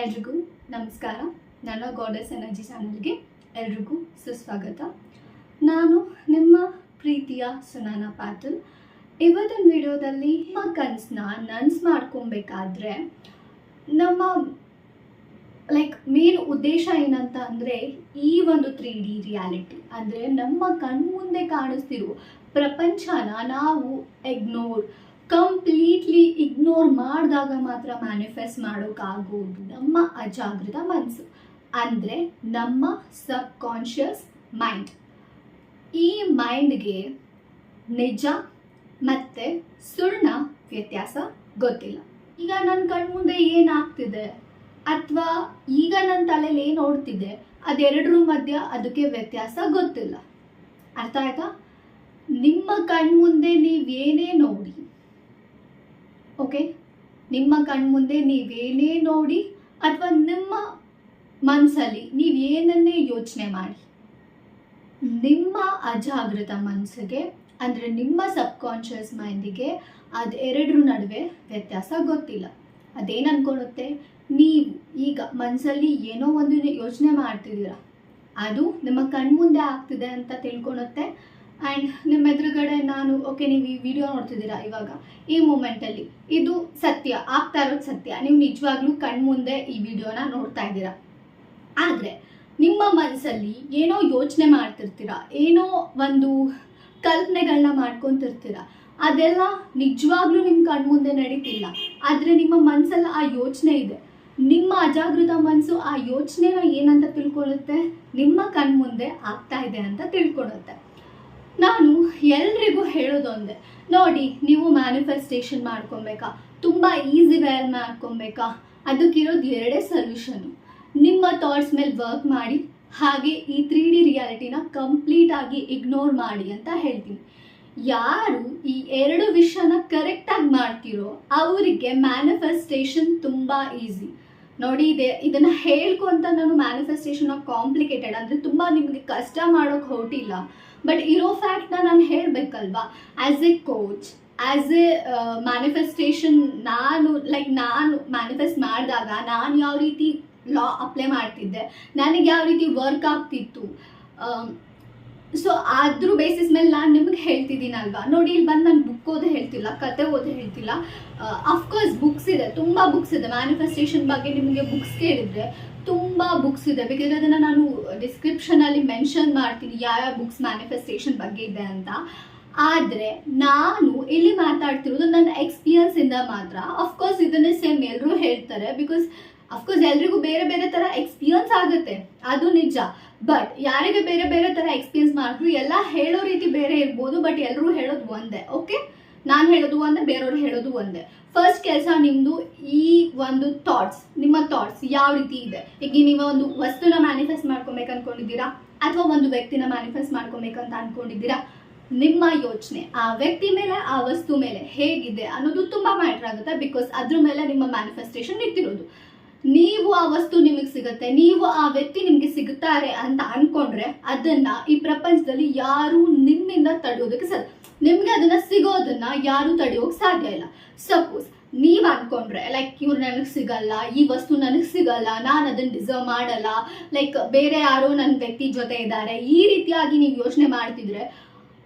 ಎಲ್ರಿಗೂ ನಮಸ್ಕಾರ. ನನ್ನ ಗಾಡಸ್ ಎನರ್ಜಿ ಚಾನಲ್ಗೆ ಎಲ್ರಿಗೂ ಸುಸ್ವಾಗತ. ನಾನು ನಿಮ್ಮ ಪ್ರೀತಿಯ ಸುನಾನ ಪಾಟೀಲ್ ಇವತ್ತಿನ ವಿಡಿಯೋದಲ್ಲಿ ನಮ್ಮ ಕನಸನ್ನ ನನ್ಸ್ ಮಾಡ್ಕೊಬೇಕಾದ್ರೆ ನಮ್ಮ ಲೈಕ್ ಮೇನ್ ಉದ್ದೇಶ ಏನಂತ ಅಂದರೆ ಈ ಒಂದು ತ್ರೀ ಡಿ ರಿಯಾಲಿಟಿ ಅಂದರೆ ನಮ್ಮ ಕಣ್ಮುಂದೆ ಕಾಣಿಸ್ತಿರೋ ಪ್ರಪಂಚನ ನಾವು ಇಗ್ನೋರ್ ಕಂಪ್ಲೀಟ್ಲಿ ಇಗ್ನೋರ್ ಮಾಡಿದಾಗ ಮಾತ್ರ ಮ್ಯಾನಿಫೆಸ್ಟ್ ಮಾಡೋಕ್ಕಾಗೋದು ನಮ್ಮ ಅಜಾಗೃತ ಮನಸ್ಸು. ಅಂದರೆ ನಮ್ಮ ಸಬ್ ಕಾನ್ಷಿಯಸ್ ಮೈಂಡ್ ಈ ಮೈಂಡ್ಗೆ ನಿಜ ಮತ್ತು ಸುಣ್ಣ ವ್ಯತ್ಯಾಸ ಗೊತ್ತಿಲ್ಲ. ಈಗ ನನ್ನ ಕಣ್ಮುಂದೆ ಏನಾಗ್ತಿದೆ? ಅಥವಾ ಈಗ ನನ್ನ ತಲೆಯಲ್ಲಿ ಏನು ಓಡ್ತಿದೆ? ಅದೆರಡರ ಮಧ್ಯ ಅದಕ್ಕೆ ವ್ಯತ್ಯಾಸ ಗೊತ್ತಿಲ್ಲ. ಅರ್ಥ ಆಯ್ತಾ? ನಿಮ್ಮ ಕಣ್ಮುಂದೆ ನೀವೇನೇ ನೋಡಿ ಓಕೆ? ನಿಮ್ಮ ಕಣ್ಮುಂದೆ ನೀವೇನೇ ನೋಡಿ ಅಥವಾ ನಿಮ್ಮ ಮನಸ್ಸಲ್ಲಿ ನೀವೇನನ್ನೇ ಯೋಚನೆ ಮಾಡಿ? ನಿಮ್ಮ ಅಜಾಗೃತ ಮನಸ್ಸಿಗೆ ಅಂದರೆ ನಿಮ್ಮ ಸಬ್ ಕಾನ್ಷಿಯಸ್ ಮೈಂಡಿಗೆ ಅದೆರಡರ ನಡುವೆ ವ್ಯತ್ಯಾಸ ಗೊತ್ತಿಲ್ಲ. ಅದೇನು ಅನ್ಕೊಳ್ಳುತ್ತೆ? ನೀವು ಈಗ ಮನಸ್ಸಲ್ಲಿ ಏನೋ ಒಂದು ಯೋಚನೆ ಮಾಡ್ತಿದ್ದೀರಾ. ಅದು ನಿಮ್ಮ ಕಣ್ಮುಂದೆ ಆಗ್ತಿದೆ ಅಂತ ತಿಳ್ಕೊಳುತ್ತೆ ಆ್ಯಂಡ್ ನಿಮ್ಮ ಎದುರುಗಡೆ ನಾನು ಓಕೆ ನೀವು ಈ ವಿಡಿಯೋ ನೋಡ್ತಿದ್ದೀರಾ ಇವಾಗ? ಈ ಮೂಮೆಂಟಲ್ಲಿ ಇದು ಸತ್ಯ, ಆಗ್ತಾ ಇರೋದು ಸತ್ಯ. ನೀವು ನಿಜವಾಗ್ಲೂ ಕಣ್ಮುಂದೆ ಈ ವಿಡಿಯೋನ ನೋಡ್ತಾ ಇದ್ದೀರಾ? ಆದರೆ, ನಿಮ್ಮ ಮನಸ್ಸಲ್ಲಿ ಏನೋ ಯೋಚನೆ ಮಾಡ್ತಿರ್ತೀರ? ಏನೋ ಒಂದು ಕಲ್ಪನೆಗಳನ್ನ ಮಾಡ್ಕೊತಿರ್ತೀರ? ಅದೆಲ್ಲ ನಿಜವಾಗ್ಲೂ ನಿಮ್ಮ ಕಣ್ಮುಂದೆ ನಡೀತಿಲ್ಲ. ಆದರೆ ನಿಮ್ಮ ಮನಸ್ಸಲ್ಲಿ ಆ ಯೋಚನೆ ಇದೆ. ನಿಮ್ಮ ಅಜಾಗೃತ ಮನಸ್ಸು ಆ ಯೋಚನೆನ ಏನಂತ ತಿಳ್ಕೊಳ್ಳುತ್ತೆ? ನಿಮ್ಮ ಕಣ್ಮುಂದೆ ಆಗ್ತಾ ಇದೆ ಅಂತ ತಿಳ್ಕೊಳ್ಳುತ್ತೆ. ನಾನು ಎಲ್ರಿಗೂ ಹೇಳೋದೊಂದೇ ನೋಡಿ, ನೀವು ಮ್ಯಾನಿಫೆಸ್ಟೇಷನ್ ಮಾಡ್ಕೊಬೇಕಾ ತುಂಬ ಈಸಿ ವೇರ್ ಮಾಡ್ಕೊಬೇಕಾ ಅದಕ್ಕಿರೋದು ಎರಡೇ ಸೊಲ್ಯೂಷನು ನಿಮ್ಮ ಥಾಟ್ಸ್ ಮೇಲೆ ವರ್ಕ್ ಮಾಡಿ, ಹಾಗೆ ಈ ತ್ರೀ ಡಿ ರಿಯಾಲಿಟಿನ ಕಂಪ್ಲೀಟ್ ಆಗಿ ಇಗ್ನೋರ್ ಮಾಡಿ ಅಂತ ಹೇಳ್ತೀನಿ. ಯಾರು ಈ ಎರಡು ವಿಷಯನ ಕರೆಕ್ಟಾಗಿ ಮಾಡ್ತಿರೋ, ಅವರಿಗೆ ಮ್ಯಾನಿಫೆಸ್ಟೇಷನ್ ತುಂಬ ಈಸಿ ನೋಡಿ, ಇದೆ, ಇದನ್ನು ಹೇಳ್ಕೊಂತ ನಾನು ಮ್ಯಾನಿಫೆಸ್ಟೇಷನ್ ಕಾಂಪ್ಲಿಕೇಟೆಡ್ ಅಂದರೆ ತುಂಬ ನಿಮಗೆ ಕಷ್ಟ ಮಾಡೋಕೆ ಹೊರಟಿಲ್ಲ. ಬಟ್ ಇರೋ ಫ್ಯಾಕ್ಟ್ನ ನಾನು ಹೇಳಬೇಕಲ್ವಾ? As a coach as a manifestation ನಾನು ಲೈಕ್ ನಾನು ಮ್ಯಾನಿಫೆಸ್ಟ್ ಮಾಡಿದಾಗ ನಾನು ಯಾವ ರೀತಿ ಲಾ ಅಪ್ಲೈ ಮಾಡ್ತಿದ್ದೆ? ನನಗೆ ಯಾವ ರೀತಿ ವರ್ಕ್ ಆಗ್ತಿತ್ತು? ಸೊ ಅದ್ರ ಬೇಸಿಸ್ ಮೇಲೆ ನಾನು ನಿಮಗೆ ಹೇಳ್ತಿದ್ದೀನಲ್ವಾ? ನೋಡಿ ಇಲ್ಲಿ ಬಂದು ನಾನು ಬುಕ್ ಓದೇ ಹೇಳ್ತಿಲ್ಲ, ಕತೆ ಓದಿ ಹೇಳ್ತಿಲ್ಲ. ಅಫ್ಕೋರ್ಸ್ ಬುಕ್ಸ್ ಇದೆ, ತುಂಬ ಬುಕ್ಸ್ ಇದೆ. ಮ್ಯಾನಿಫೆಸ್ಟೇಷನ್ ಬಗ್ಗೆ ನಿಮಗೆ ಬುಕ್ಸ್ ಕೇಳಿದ್ರೆ ತುಂಬ ಬುಕ್ಸ್ ಇದೆ. ಬೇಕಿದ್ರೆ ಅದನ್ನು ನಾನು ಡಿಸ್ಕ್ರಿಪ್ಷನಲ್ಲಿ ಮೆನ್ಷನ್ ಮಾಡ್ತೀನಿ ಯಾವ ಬುಕ್ಸ್ ಮ್ಯಾನಿಫೆಸ್ಟೇಷನ್ ಬಗ್ಗೆ ಇದೆ ಅಂತ. ಆದರೆ ನಾನು ಇಲ್ಲಿ ಮಾತಾಡ್ತಿರೋದು ನನ್ನ ಎಕ್ಸ್ಪೀರಿಯನ್ಸಿಂದ ಮಾತ್ರ. ಅಫ್ಕೋರ್ಸ್ ಇದನ್ನೇ ಸೇಮ್ ಎಲ್ಲರೂ ಹೇಳ್ತಾರೆ. ಬಿಕಾಸ್ ಅಫ್ಕೋರ್ಸ್ ಎಲ್ರಿಗೂ ಬೇರೆ ಬೇರೆ ಥರ ಎಕ್ಸ್ಪೀರಿಯನ್ಸ್ ಆಗುತ್ತೆ. ಅದು ನಿಜ. ಬಟ್ ಯಾರಿಗೆ ಬೇರೆ ಬೇರೆ ಥರ ಎಕ್ಸ್ಪೀರಿಯನ್ಸ್ ಮಾಡಿದ್ರು ಎಲ್ಲ ಹೇಳೋ ರೀತಿ ಬೇರೆ ಇರ್ಬೋದು ಬಟ್ ಎಲ್ಲರೂ ಹೇಳೋದು ಒಂದೇ. ಓಕೆ ನಾನು ಹೇಳೋದು ಒಂದೇ, ಬೇರೆಯವ್ರು ಹೇಳೋದು ಒಂದೇ. ಫಸ್ಟ್ ಕೆಲಸ ನಿಮ್ಮದು ಈ ಒಂದು ಥಾಟ್ಸ್ ನಿಮ್ಮ ಥಾಟ್ಸ್ ಯಾವ ರೀತಿ ಇದೆ? ಈಗ ನೀವು ಒಂದು ವಸ್ತುನ ಮ್ಯಾನಿಫೆಸ್ಟ್ ಮಾಡ್ಕೊಬೇಕು ಅನ್ಕೊಂಡಿದ್ದೀರಾ? ಅಥವಾ ಒಂದು ವ್ಯಕ್ತಿನ ಮ್ಯಾನಿಫೆಸ್ಟ್ ಮಾಡ್ಕೊಬೇಕಂತ ಅನ್ಕೊಂಡಿದ್ದೀರಾ? ನಿಮ್ಮ ಯೋಚನೆ, ಆ ವ್ಯಕ್ತಿ ಮೇಲೆ, ಆ ವಸ್ತು ಮೇಲೆ ಹೇಗಿದೆ ಅನ್ನೋದು ತುಂಬಾ ಮ್ಯಾಟ್ರ್ ಆಗುತ್ತೆ ಬಿಕಾಸ್ ಅದ್ರ ಮೇಲೆ ನಿಮ್ಮ ಮ್ಯಾನಿಫೆಸ್ಟೇಷನ್ ನಿಂತಿರೋದು ನೀವು ಆ ವಸ್ತು ನಿಮಗೆ ಸಿಗುತ್ತೆ, ನೀವು ಆ ವ್ಯಕ್ತಿ ನಿಮಗೆ ಸಿಗುತ್ತಾರೆ ಅಂತ ಅನ್ಕೊಂಡ್ರೆ ಅದನ್ನ ಈ ಪ್ರಪಂಚದಲ್ಲಿ ಯಾರು ನಿಮ್ಮಿಂದ ತಡೆಯೋದಕ್ಕೆ ಸಾಧ್ಯ ನಿಮ್ಗೆ ಅದನ್ನ ಸಿಗೋದನ್ನ ಯಾರು ತಡೆಯೋಕೆ ಸಾಧ್ಯ ಇಲ್ಲ. ಸಪೋಸ್ ನೀವ್ ಅನ್ಕೊಂಡ್ರೆ ಲೈಕ್ ಇವ್ರು ನನಗೆ ಸಿಗಲ್ಲ, ಈ ವಸ್ತು ನನಗೆ ಸಿಗಲ್ಲ, ನಾನು ಅದನ್ನ ಡಿಸರ್ವ್ ಮಾಡಲ್ಲ ಲೈಕ್ ಬೇರೆ ಯಾರೋ ನನ್ನ ವ್ಯಕ್ತಿ ಜೊತೆ ಇದ್ದಾರೆ ಈ ರೀತಿಯಾಗಿ ನೀವು ಯೋಚನೆ ಮಾಡ್ತಿದ್ರೆ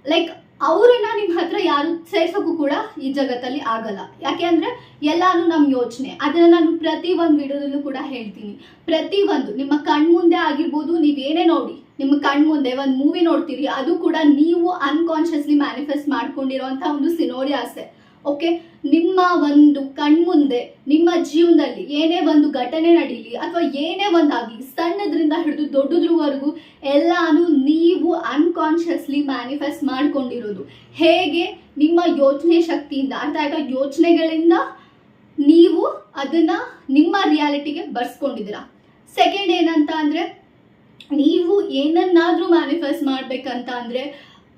ಲೈಕ್ ಅವರನ್ನ ನಿಮ್ಮ ಹತ್ರ ಯಾರು ಸೇರ್ಸೋಕ್ಕೂ ಕೂಡ ಈ ಜಗತ್ತಲ್ಲಿ ಆಗಲ್ಲ. ಯಾಕೆ ಅಂದ್ರೆ ಎಲ್ಲಾನು ನಮ್ಮ ಯೋಚನೆ. ಅದನ್ನ ನಾನು ಪ್ರತಿ ಒಂದು ವಿಡಿಯೋದಲ್ಲೂ ಕೂಡ ಹೇಳ್ತೀನಿ. ಪ್ರತಿ ಒಂದು ನಿಮ್ಮ ಕಣ್ಮುಂದೆ ಆಗಿರ್ಬೋದು ನೀವೇನೇ ನೋಡಿ ನಿಮ್ಮ ಕಣ್ಮುಂದೆ ಒಂದು ಮೂವಿ ನೋಡ್ತೀರಿ, ಅದು ಕೂಡ ನೀವು ಅನ್ಕಾನ್ಷಿಯಸ್ಲಿ ಮ್ಯಾನಿಫೆಸ್ಟ್ ಮಾಡ್ಕೊಂಡಿರೋಂಥ ಒಂದು ಸಿನೋರಿಯಾಸೆ ಓಕೆ ನಿಮ್ಮ ಒಂದು ಕಣ್ಮುಂದೆ ನಿಮ್ಮ ಜೀವನದಲ್ಲಿ ಏನೇ ಒಂದು ಘಟನೆ ನಡೀಲಿ ಅಥವಾ ಏನೇ ಒಂದಾಗಿ ಸಣ್ಣದ್ರಿಂದ ಹಿಡಿದು ದೊಡ್ಡದ್ರವರೆಗೂ ಎಲ್ಲಾನು ನೀವು ಅನ್ಕಾನ್ಷಿಯಸ್ಲಿ ಮ್ಯಾನಿಫೆಸ್ಟ್ ಮಾಡ್ಕೊಂಡಿರೋದು. ಹೇಗೆ? ನಿಮ್ಮ ಯೋಚನೆ ಶಕ್ತಿಯಿಂದ, ಅರ್ಥ ಆಯ್ತಾ? ಯೋಚನೆಗಳಿಂದ ನೀವು ಅದನ್ನ ನಿಮ್ಮ ರಿಯಾಲಿಟಿಗೆ ಬರ್ಸ್ಕೊಂಡಿದ್ದೀರಾ. ಸೆಕೆಂಡ್ ಏನಂತ ಅಂದ್ರೆ ನೀವು ಏನನ್ನಾದರೂ ಮ್ಯಾನಿಫೆಸ್ಟ್ ಮಾಡ್ಬೇಕಂತ ಅಂದರೆ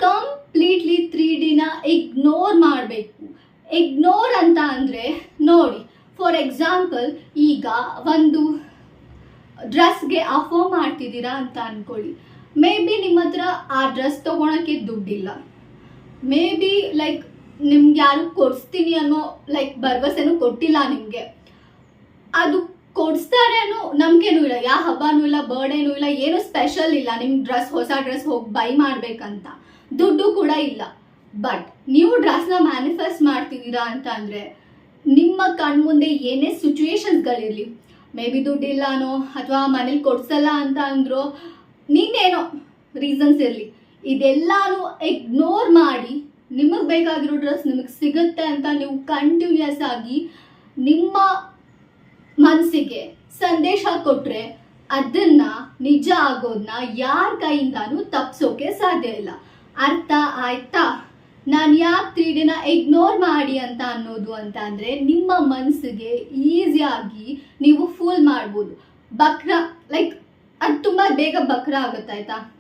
ಕಂಪ್ಲೀಟ್ಲಿ ತ್ರೀ ಡಿನ ಇಗ್ನೋರ್ ಮಾಡಬೇಕು. ಇಗ್ನೋರ್ ಅಂತ ಅಂದರೆ ನೋಡಿ ಫಾರ್ ಎಕ್ಸಾಂಪಲ್ ಈಗ ಒಂದು ಡ್ರೆಸ್ಗೆ ಅಫರ್ ಮಾಡ್ತಿದ್ದೀರಾ ಅಂತ ಅನ್ಕೊಳ್ಳಿ. ಮೇ ಬಿ ನಿಮ್ಮ ಹತ್ರ ಆ ಡ್ರೆಸ್ ತೊಗೊಳಕ್ಕೆ ದುಡ್ಡಿಲ್ಲ. ಮೇ ಬಿ ಲೈಕ್ ನಿಮ್ಗೆ ಯಾರು ಕೊಡಿಸ್ತೀನಿ ಅನ್ನೋ ಲೈಕ್ ಭರವಸೆನೂ ಕೊಟ್ಟಿಲ್ಲ ನಿಮಗೆ. ಅದು ಕೊಡಿಸ್ತಾರೆ ಅನ್ನೋ ನಂಬಿಕೆನೂ ಇಲ್ಲ. ಯಾವ ಹಬ್ಬನೂ ಇಲ್ಲ ಬರ್ಡೇನೂ ಇಲ್ಲ, ಏನು ಸ್ಪೆಷಲ್ ಇಲ್ಲ. ನಿಮ್ಮ ಡ್ರೆಸ್ ಹೊಸ ಡ್ರೆಸ್ ಹೋಗಿ ಬೈ ಮಾಡ್ಬೇಕಂತ. ದುಡ್ಡು ಕೂಡ ಇಲ್ಲ. ಬಟ್ ನೀವು ಡ್ರೆಸ್ನ ಮ್ಯಾನಿಫೆಸ್ಟ್ ಮಾಡ್ತಿದ್ದೀರಾ ಅಂತ ಅಂದರೆ ನಿಮ್ಮ ಕಣ್ಮುಂದೆ ಏನೇ ಸಿಚುವೇಶನ್ಸ್ಗಳಿರಲಿ ಮೇ ಬಿ ದುಡ್ಡಿಲ್ಲನೋ ಅಥವಾ ಮನೇಲಿ ಕೊಡ್ಸಲ್ಲ ಅಂತ ಅಂದ್ರೋ ನಿನ್ನೇನೋ ರೀಸನ್ಸ್ ಇರಲಿ. ಇದೆಲ್ಲಾನು ಇಗ್ನೋರ್ ಮಾಡಿ ನಿಮಗೆ ಬೇಕಾಗಿರೋ ಡ್ರೆಸ್ ನಿಮಗೆ ಸಿಗುತ್ತೆ ಅಂತ ನೀವು ಕಂಟಿನ್ಯೂಸ್ ಆಗಿ ನಿಮ್ಮ ಮನಸ್ಸಿಗೆ ಸಂದೇಶ ಕೊಟ್ರೆ ಅದನ್ನ ನಿಜ ಆಗೋದನ್ನ ಯಾರ ಕೈಯಿಂದಾನು ತಪ್ಸೋಕೆ ಸಾಧ್ಯ ಇಲ್ಲ. ಅರ್ಥ ಆಯ್ತಾ? ನಾನು ಯಾಕೆ ಕ್ರೀಡೆನ ಇಗ್ನೋರ್ ಮಾಡಿ ಅಂತ ಅನ್ನೋದು ಅಂತ ಅಂದರೆ ನಿಮ್ಮ ಮನಸ್ಸಿಗೆ ಈಸಿಯಾಗಿ ನೀವು ಫೂಲ್ ಮಾಡ್ಬೋದು. ಬಕ್ರ ಲೈಕ್ ಅದು ತುಂಬ ಬೇಗ ಬಕ್ರ ಆಗುತ್ತೆ ಆಯ್ತಾ?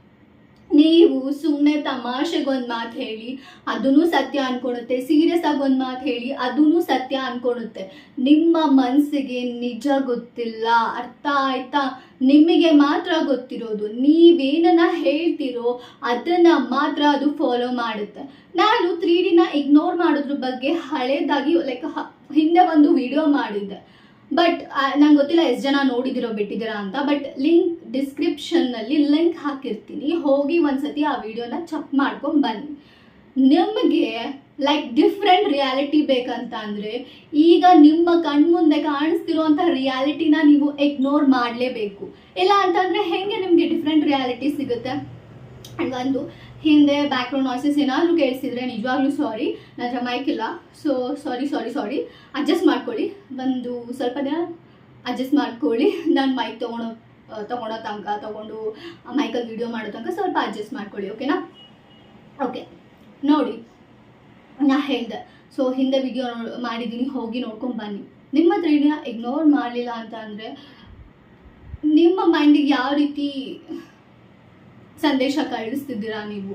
ನೀವು ಸುಮ್ಮನೆ ತಮಾಷೆಗೊಂದು ಮಾತು ಹೇಳಿ ಅದೂ ಸತ್ಯ ಅನ್ಕೊಳುತ್ತೆ. ಸೀರಿಯಸ್ ಆಗಿ ಒಂದು ಮಾತು ಹೇಳಿ ಅದೂ ಸತ್ಯ ಅನ್ಕೊಳುತ್ತೆ. ನಿಮ್ಮ ಮನಸ್ಸಿಗೆ ನಿಜ ಗೊತ್ತಿಲ್ಲ, ಅರ್ಥ ಆಯ್ತಾ? ನಿಮಗೆ ಮಾತ್ರ ಗೊತ್ತಿರೋದು, ನೀವೇನನ್ನ ಹೇಳ್ತಿರೋ, ಅದನ್ನ ಮಾತ್ರ ಅದು ಫಾಲೋ ಮಾಡುತ್ತೆ. ನಾನು ತ್ರೀ ಡಿನ ಇಗ್ನೋರ್ ಮಾಡೋದ್ರ ಬಗ್ಗೆ ಹಳೇದಾಗಿ ಲೈಕ್ ಹಿಂದೆ ಒಂದು ವಿಡಿಯೋ ಮಾಡಿದ್ದೆ. ಬಟ್ ನಂಗೆ ಗೊತ್ತಿಲ್ಲ ಎಷ್ಟು ಜನ ನೋಡಿದಿರೋ ಬಿಟ್ಟಿದ್ದೀರಾ ಅಂತ ಬಟ್ ಲಿಂಕ್ ಡಿಸ್ಕ್ರಿಪ್ಷನ್ನಲ್ಲಿ ಲಿಂಕ್ ಹಾಕಿರ್ತೀನಿ. ಹೋಗಿ ಒಂದ್ಸತಿ ಆ ವಿಡಿಯೋನ ಚೆಕ್ ಮಾಡ್ಕೊಂಡು ಬನ್ನಿ. ನಿಮಗೆ ಲೈಕ್ ಡಿಫ್ರೆಂಟ್ ರಿಯಾಲಿಟಿ ಬೇಕಂತ ಅಂದರೆ, ಈಗ ನಿಮ್ಮ ಕಣ್ಮುಂದೆ ಕಾಣಿಸ್ತಿರುವಂಥ ರಿಯಾಲಿಟಿನ ನೀವು ಇಗ್ನೋರ್ ಮಾಡಲೇಬೇಕು. ಇಲ್ಲ ಅಂತಂದರೆ ಹೆಂಗೆ ನಿಮಗೆ ಡಿಫ್ರೆಂಟ್ ರಿಯಾಲಿಟಿ ಸಿಗುತ್ತೆ? ಆ್ಯಂಡ್ ಒಂದು ಹಿಂದೆ ಬ್ಯಾಕ್ಗ್ರೌಂಡ್ ನಾಯ್ಸಸ್ ಏನಾದರೂ ಕೇಳಿಸಿದ್ರೆ ನಿಜವಾಗ್ಲೂ ಸಾರಿ ನನ್ನ ಹತ್ರ ಮೈಕ್ ಇಲ್ಲ. ಸೊ ಸಾರಿ ಸಾರಿ ಸಾರಿ ಅಡ್ಜಸ್ಟ್ ಮಾಡ್ಕೊಳ್ಳಿ. ಒಂದು ಸ್ವಲ್ಪ ದಿನ ಅಡ್ಜಸ್ಟ್ ಮಾಡ್ಕೊಳ್ಳಿ. ನಾನು ಮೈಕ್ ತೊಗೊಳೋ ತೊಗೊಳೋ ತನಕ, ತೊಗೊಂಡು ಮೈಕಲ್ಲಿ ವಿಡಿಯೋ ಮಾಡೋ ತನಕ ಸ್ವಲ್ಪ ಅಡ್ಜಸ್ಟ್ ಮಾಡ್ಕೊಳ್ಳಿ ಓಕೆನಾ ಓಕೆ ನೋಡಿ, ನಾ ಹೇಳ್ದೆ. ಸೊ ಹಿಂದೆ ವಿಡಿಯೋ ಮಾಡಿದ್ದೀನಿ. ಹೋಗಿ ನೋಡ್ಕೊಂಡು ಬನ್ನಿ. ನಿಮ್ಮ ತ್ರೀಡಿನ ಇಗ್ನೋರ್ ಮಾಡಲಿಲ್ಲ ಅಂತ ಅಂದರೆ ನಿಮ್ಮ ಮೈಂಡಿಗೆ ಯಾವ ರೀತಿ ಸಂದೇಶ ಕಳಿಸ್ತಿದ್ದೀರಾ ನೀವು?